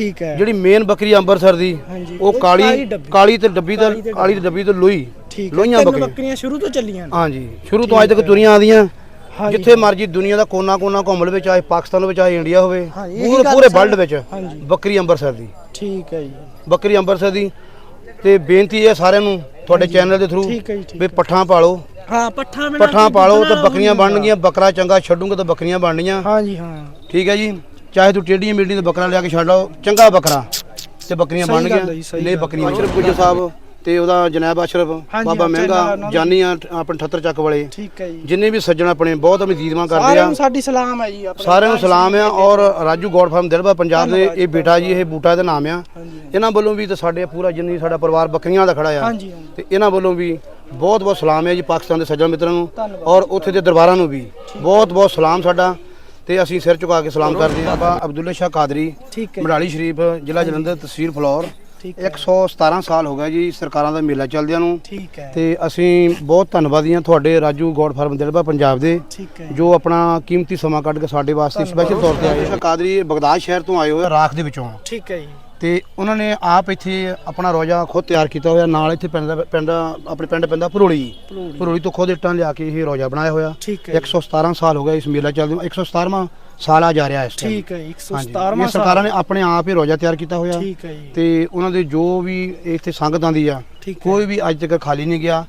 ਠੀਕ ਹੈ। ਜਿਹੜੀ ਮੇਨ ਬੱਕਰੀ ਅੰਮ੍ਰਿਤਸਰ ਦੀ ਹਾਂਜੀ। ਉਹ ਉਹ ਕਾਲੀ ਕਾਲੀ ਡੱਬੀ। ਕਾਲੀ ਤੇ ਡੱਬੀ ਦਾ ਕਾਲੀ ਤੇ ਕਾਲੀ ਤੇ ਡੱਬੀ। ਤੇ ਲੋਈ ਠੀਕ ਹੈ ਲੋਈਆਂ ਤਿੰਨ ਬੱਕਰੀਆਂ। ਬੱਕਰੀਆਂ ਸ਼ੁਰੂ ਤੋਂ ਚੱਲੀਆਂ ਨੇ। ਹਾਂਜੀ ਸ਼ੁਰੂ ਤੋਂ ਅੱਜ ਤੱਕ ਤੁਰੀਆਂ ਆਦੀਆਂ ਹਾਂਜੀ। ਜਿੱਥੇ ਮਰਜ਼ੀ ਦੁਨੀਆ ਦਾ ਕੋਨਾ ਕੋਨਾ ਘੁੰਮ ਲਵੇ ਚਾਹੇ ਪਾਕਿਸਤਾਨ ਵਿੱਚ ਚਾਹੇ ਇੰਡੀਆ ਹੋਵੇ ਹਾਂਜੀ, ਇਹੀ ਪੂਰੇ ਗੱਲ ਪੂਰੇ। ਵਰਲਡ ਵਿੱਚ ਹਾਂਜੀ। ਬੱਕਰੀ ਅੰਮ੍ਰਿਤਸਰ ਦੀ। ਠੀਕ ਹੈ ਜੀ। ਬੱਕਰੀ ਅੰਮ੍ਰਿਤਸਰ ਦੀ। ਤੇ ਬੇਨਤੀ ਹੈ ਸਾਰਿਆਂ ਨੂੰ ਤੁਹਾਡੇ ਚੈਨਲ ਦੇ ਥਰੂ ਠੀਕ ਹੈ ਜੀ, ਠੀਕ ਵੀ ਪੱਠਾਂ ਪਾਲੋ। ਹਾਂ ਪੱਠਾ ਬਿਨਾ ਪੱਠਾਂ ਪਾਲੋ ਤੇ ਬੱਕਰੀਆਂ ਬਣਨਗੀਆਂ ਬੱਕਰਾ ਚੰਗਾ ਛੱਡੂਗੇ ਤਾਂ ਬੱਕਰੀਆਂ ਬਣਨੀਆਂ। ਹਾਂਜੀ ਹਾਂ। ਠੀਕ ਹੈ ਜੀ। ਚਾਹੇ ਤੂੰ ਟੇਡੀਆਂ ਮੀਡੀਆਂ ਤੇ ਬੱਕਰਾ ਲਿਆ ਕੇ ਛੱਡ ਲਓ ਚੰਗਾ ਬੱਕਰਾ ਤੇ ਬੱਕਰੀਆਂ ਜੀ, ਸਹੀ ਲੈ। ਬੱਕਰੀਆਂ ਅਸ਼ਰਫ ਗੁੱਜਰ ਸਾਹਿਬ ਤੇ ਉਹਦਾ ਜਨਾਬ ਅਸ਼ਰਫ ਬਾਬਾ ਮਹਿੰਗਾ ਦਾ। ਜਾਨੀ ਆਪਣੇ 78 ਚੱਕ ਵਾਲੇ। ਠੀਕ ਹੈ ਜੀ। ਜਿੰਨੇ ਵੀ ਸੱਜਣ ਆਪਣੇ ਬਹੁਤ ਅਮੀਜ਼ਮਾਂ ਕਰਦੇ ਸਾਰਿਆਂ ਆ। ਨੂੰ ਸਾਡੀ ਸਲਾਮ ਹੈ ਜੀ ਆਪਣੇ ਸਾਰਿਆਂ ਨੂੰ ਸਲਾਮ ਆ ਔਰ ਰਾਜੂ ਗੋਡ ਫਾਰਮ ਦਿਲਬਾ ਪੰਜਾਬ ਦੇ ਇਹ ਬੇਟਾ ਜੀ ਇਹ ਬੂਟਾ ਦਾ ਨਾਮ ਆ। ਇਹਨਾਂ ਵੱਲੋਂ ਵੀ ਤੇ ਸਾਡੇ ਪੂਰਾ ਜਿੰਨੀ ਸਾਡਾ ਪਰਿਵਾਰ ਬੱਕਰੀਆਂ ਦਾ ਖੜਾ ਆ। ਹਾਂਜੀ ਹਾਂਜੀ। ਤੇ ਇਹਨਾਂ ਵੱਲੋਂ ਵੀ ਬਹੁਤ ਬਹੁਤ ਸਲਾਮ ਹੈ ਜੀ ਪਾਕਿਸਤਾਨ ਦੇ ਸੱਜਣ ਮਿੱਤਰਾਂ ਨੂੰ। ਔਰ ਉੱਥੇ ਦੇ ਦਰਬਾਰਾਂ ਨੂੰ ਵੀ। ਬਹੁਤ ਬਹੁਤ ਸਲਾਮ ਸਾਡਾ। ਤੇ ਅਸੀਂ ਸਿਰ ਝੁਕਾ ਕੇ ਸਲਾਮ ਕਰਦੇ ਹਾਂ। ਬਾਬਾ ਅਬਦੁੱਲਾ ਸ਼ਾਹ ਕਾਦਰੀ ਠੀਕ ਹੈ। ਮੜਾਲੀ ਸ਼ਰੀਫ ਜ਼ਿਲ੍ਹਾ ਜਲੰਧਰ ਤਹਿਸੀਲ ਫਲੌਰ। ਠੀਕ ਹੈ। 117 ਸਾਲ ਹੋ ਗਏ ਜੀ ਸਰਕਾਰਾਂ ਦਾ ਮੇਲਾ ਚੱਲਦਿਆਂ ਨੂੰ। ਠੀਕ ਹੈ। ਤੇ ਅਸੀਂ ਬਹੁਤ ਧੰਨਵਾਦੀ ਹਾਂ ਤੁਹਾਡੇ ਰਾਜੂ ਗੋਡ ਫਾਰਮ ਦਿਲਬਾ ਪੰਜਾਬ ਦੇ ਠੀਕ ਹੈ। ਜੋ ਆਪਣਾ ਕੀਮਤੀ ਸਮਾਂ ਕੱਢ ਕੇ ਸਾਡੇ ਵਾਸਤੇ ਸਪੈਸ਼ਲ ਤੌਰ ਤੇ ਆਏ ਸ਼ਾਹ ਕਾਦਰੀ ਬਗਦਾਦ ਸ਼ਹਿਰ ਤੋਂ ਆਏ ਹੋਏ ਆ, ਰਾਖ ਦੇ ਵਿੱਚੋਂ ਠੀਕ ਹੈ ਜੀ। ਤੇ ਉਹਨਾਂ ਨੇ ਆਪ ਇੱਥੇ ਆਪਣਾ ਰੋਜਾ ਖੁਦ ਤਿਆਰ ਕੀਤਾ ਹੋਇਆ ਨਾਲ ਇੱਥੇ ਪਿੰਡ ਦਾ ਪਿੰਡ ਆਪਣੇ ਪਿੰਡ ਪੈਂਦਾ ਭਰੋਲੀ। ਭਰੋਲੀ। ਤੋਂ ਖੁਦ ਇੱਟਾਂ ਲਿਆ ਕੇ ਇਹ ਰੋਜਾ ਬਣਾਇਆ ਹੋਇਆ। ਠੀਕ ਹੈ 117 ਸਾਲ ਹੋ ਗਏ ਇਸ ਮੇਲਾ ਚੱਲਦੇ ਨੂੰ 117ਵਾਂ ਸਾਲ ਆ ਜਾ ਰਿਹਾ ਇਸ ਟਾਈਮ ਠੀਕ ਹੈ ਜੀ, ਹਾਂਜੀ। 117ਵਾਂ ਇਹ ਸਰਕਾਰਾਂ ਨੇ ਆਪਣੇ ਆਪ ਹੀ ਰੋਜਾ ਤਿਆਰ ਕੀਤਾ ਹੋਇਆ। ਠੀਕ ਹੈ ਜੀ। ਤੇ ਉਹਨਾਂ ਦੇ ਜੋ ਵੀ ਇੱਥੇ ਸੰਗਤ ਆਂਦੀ ਆ ਕੋਈ ਵੀ ਅੱਜ ਤੱਕ ਖਾਲੀ ਨਹੀਂ ਗਿਆ।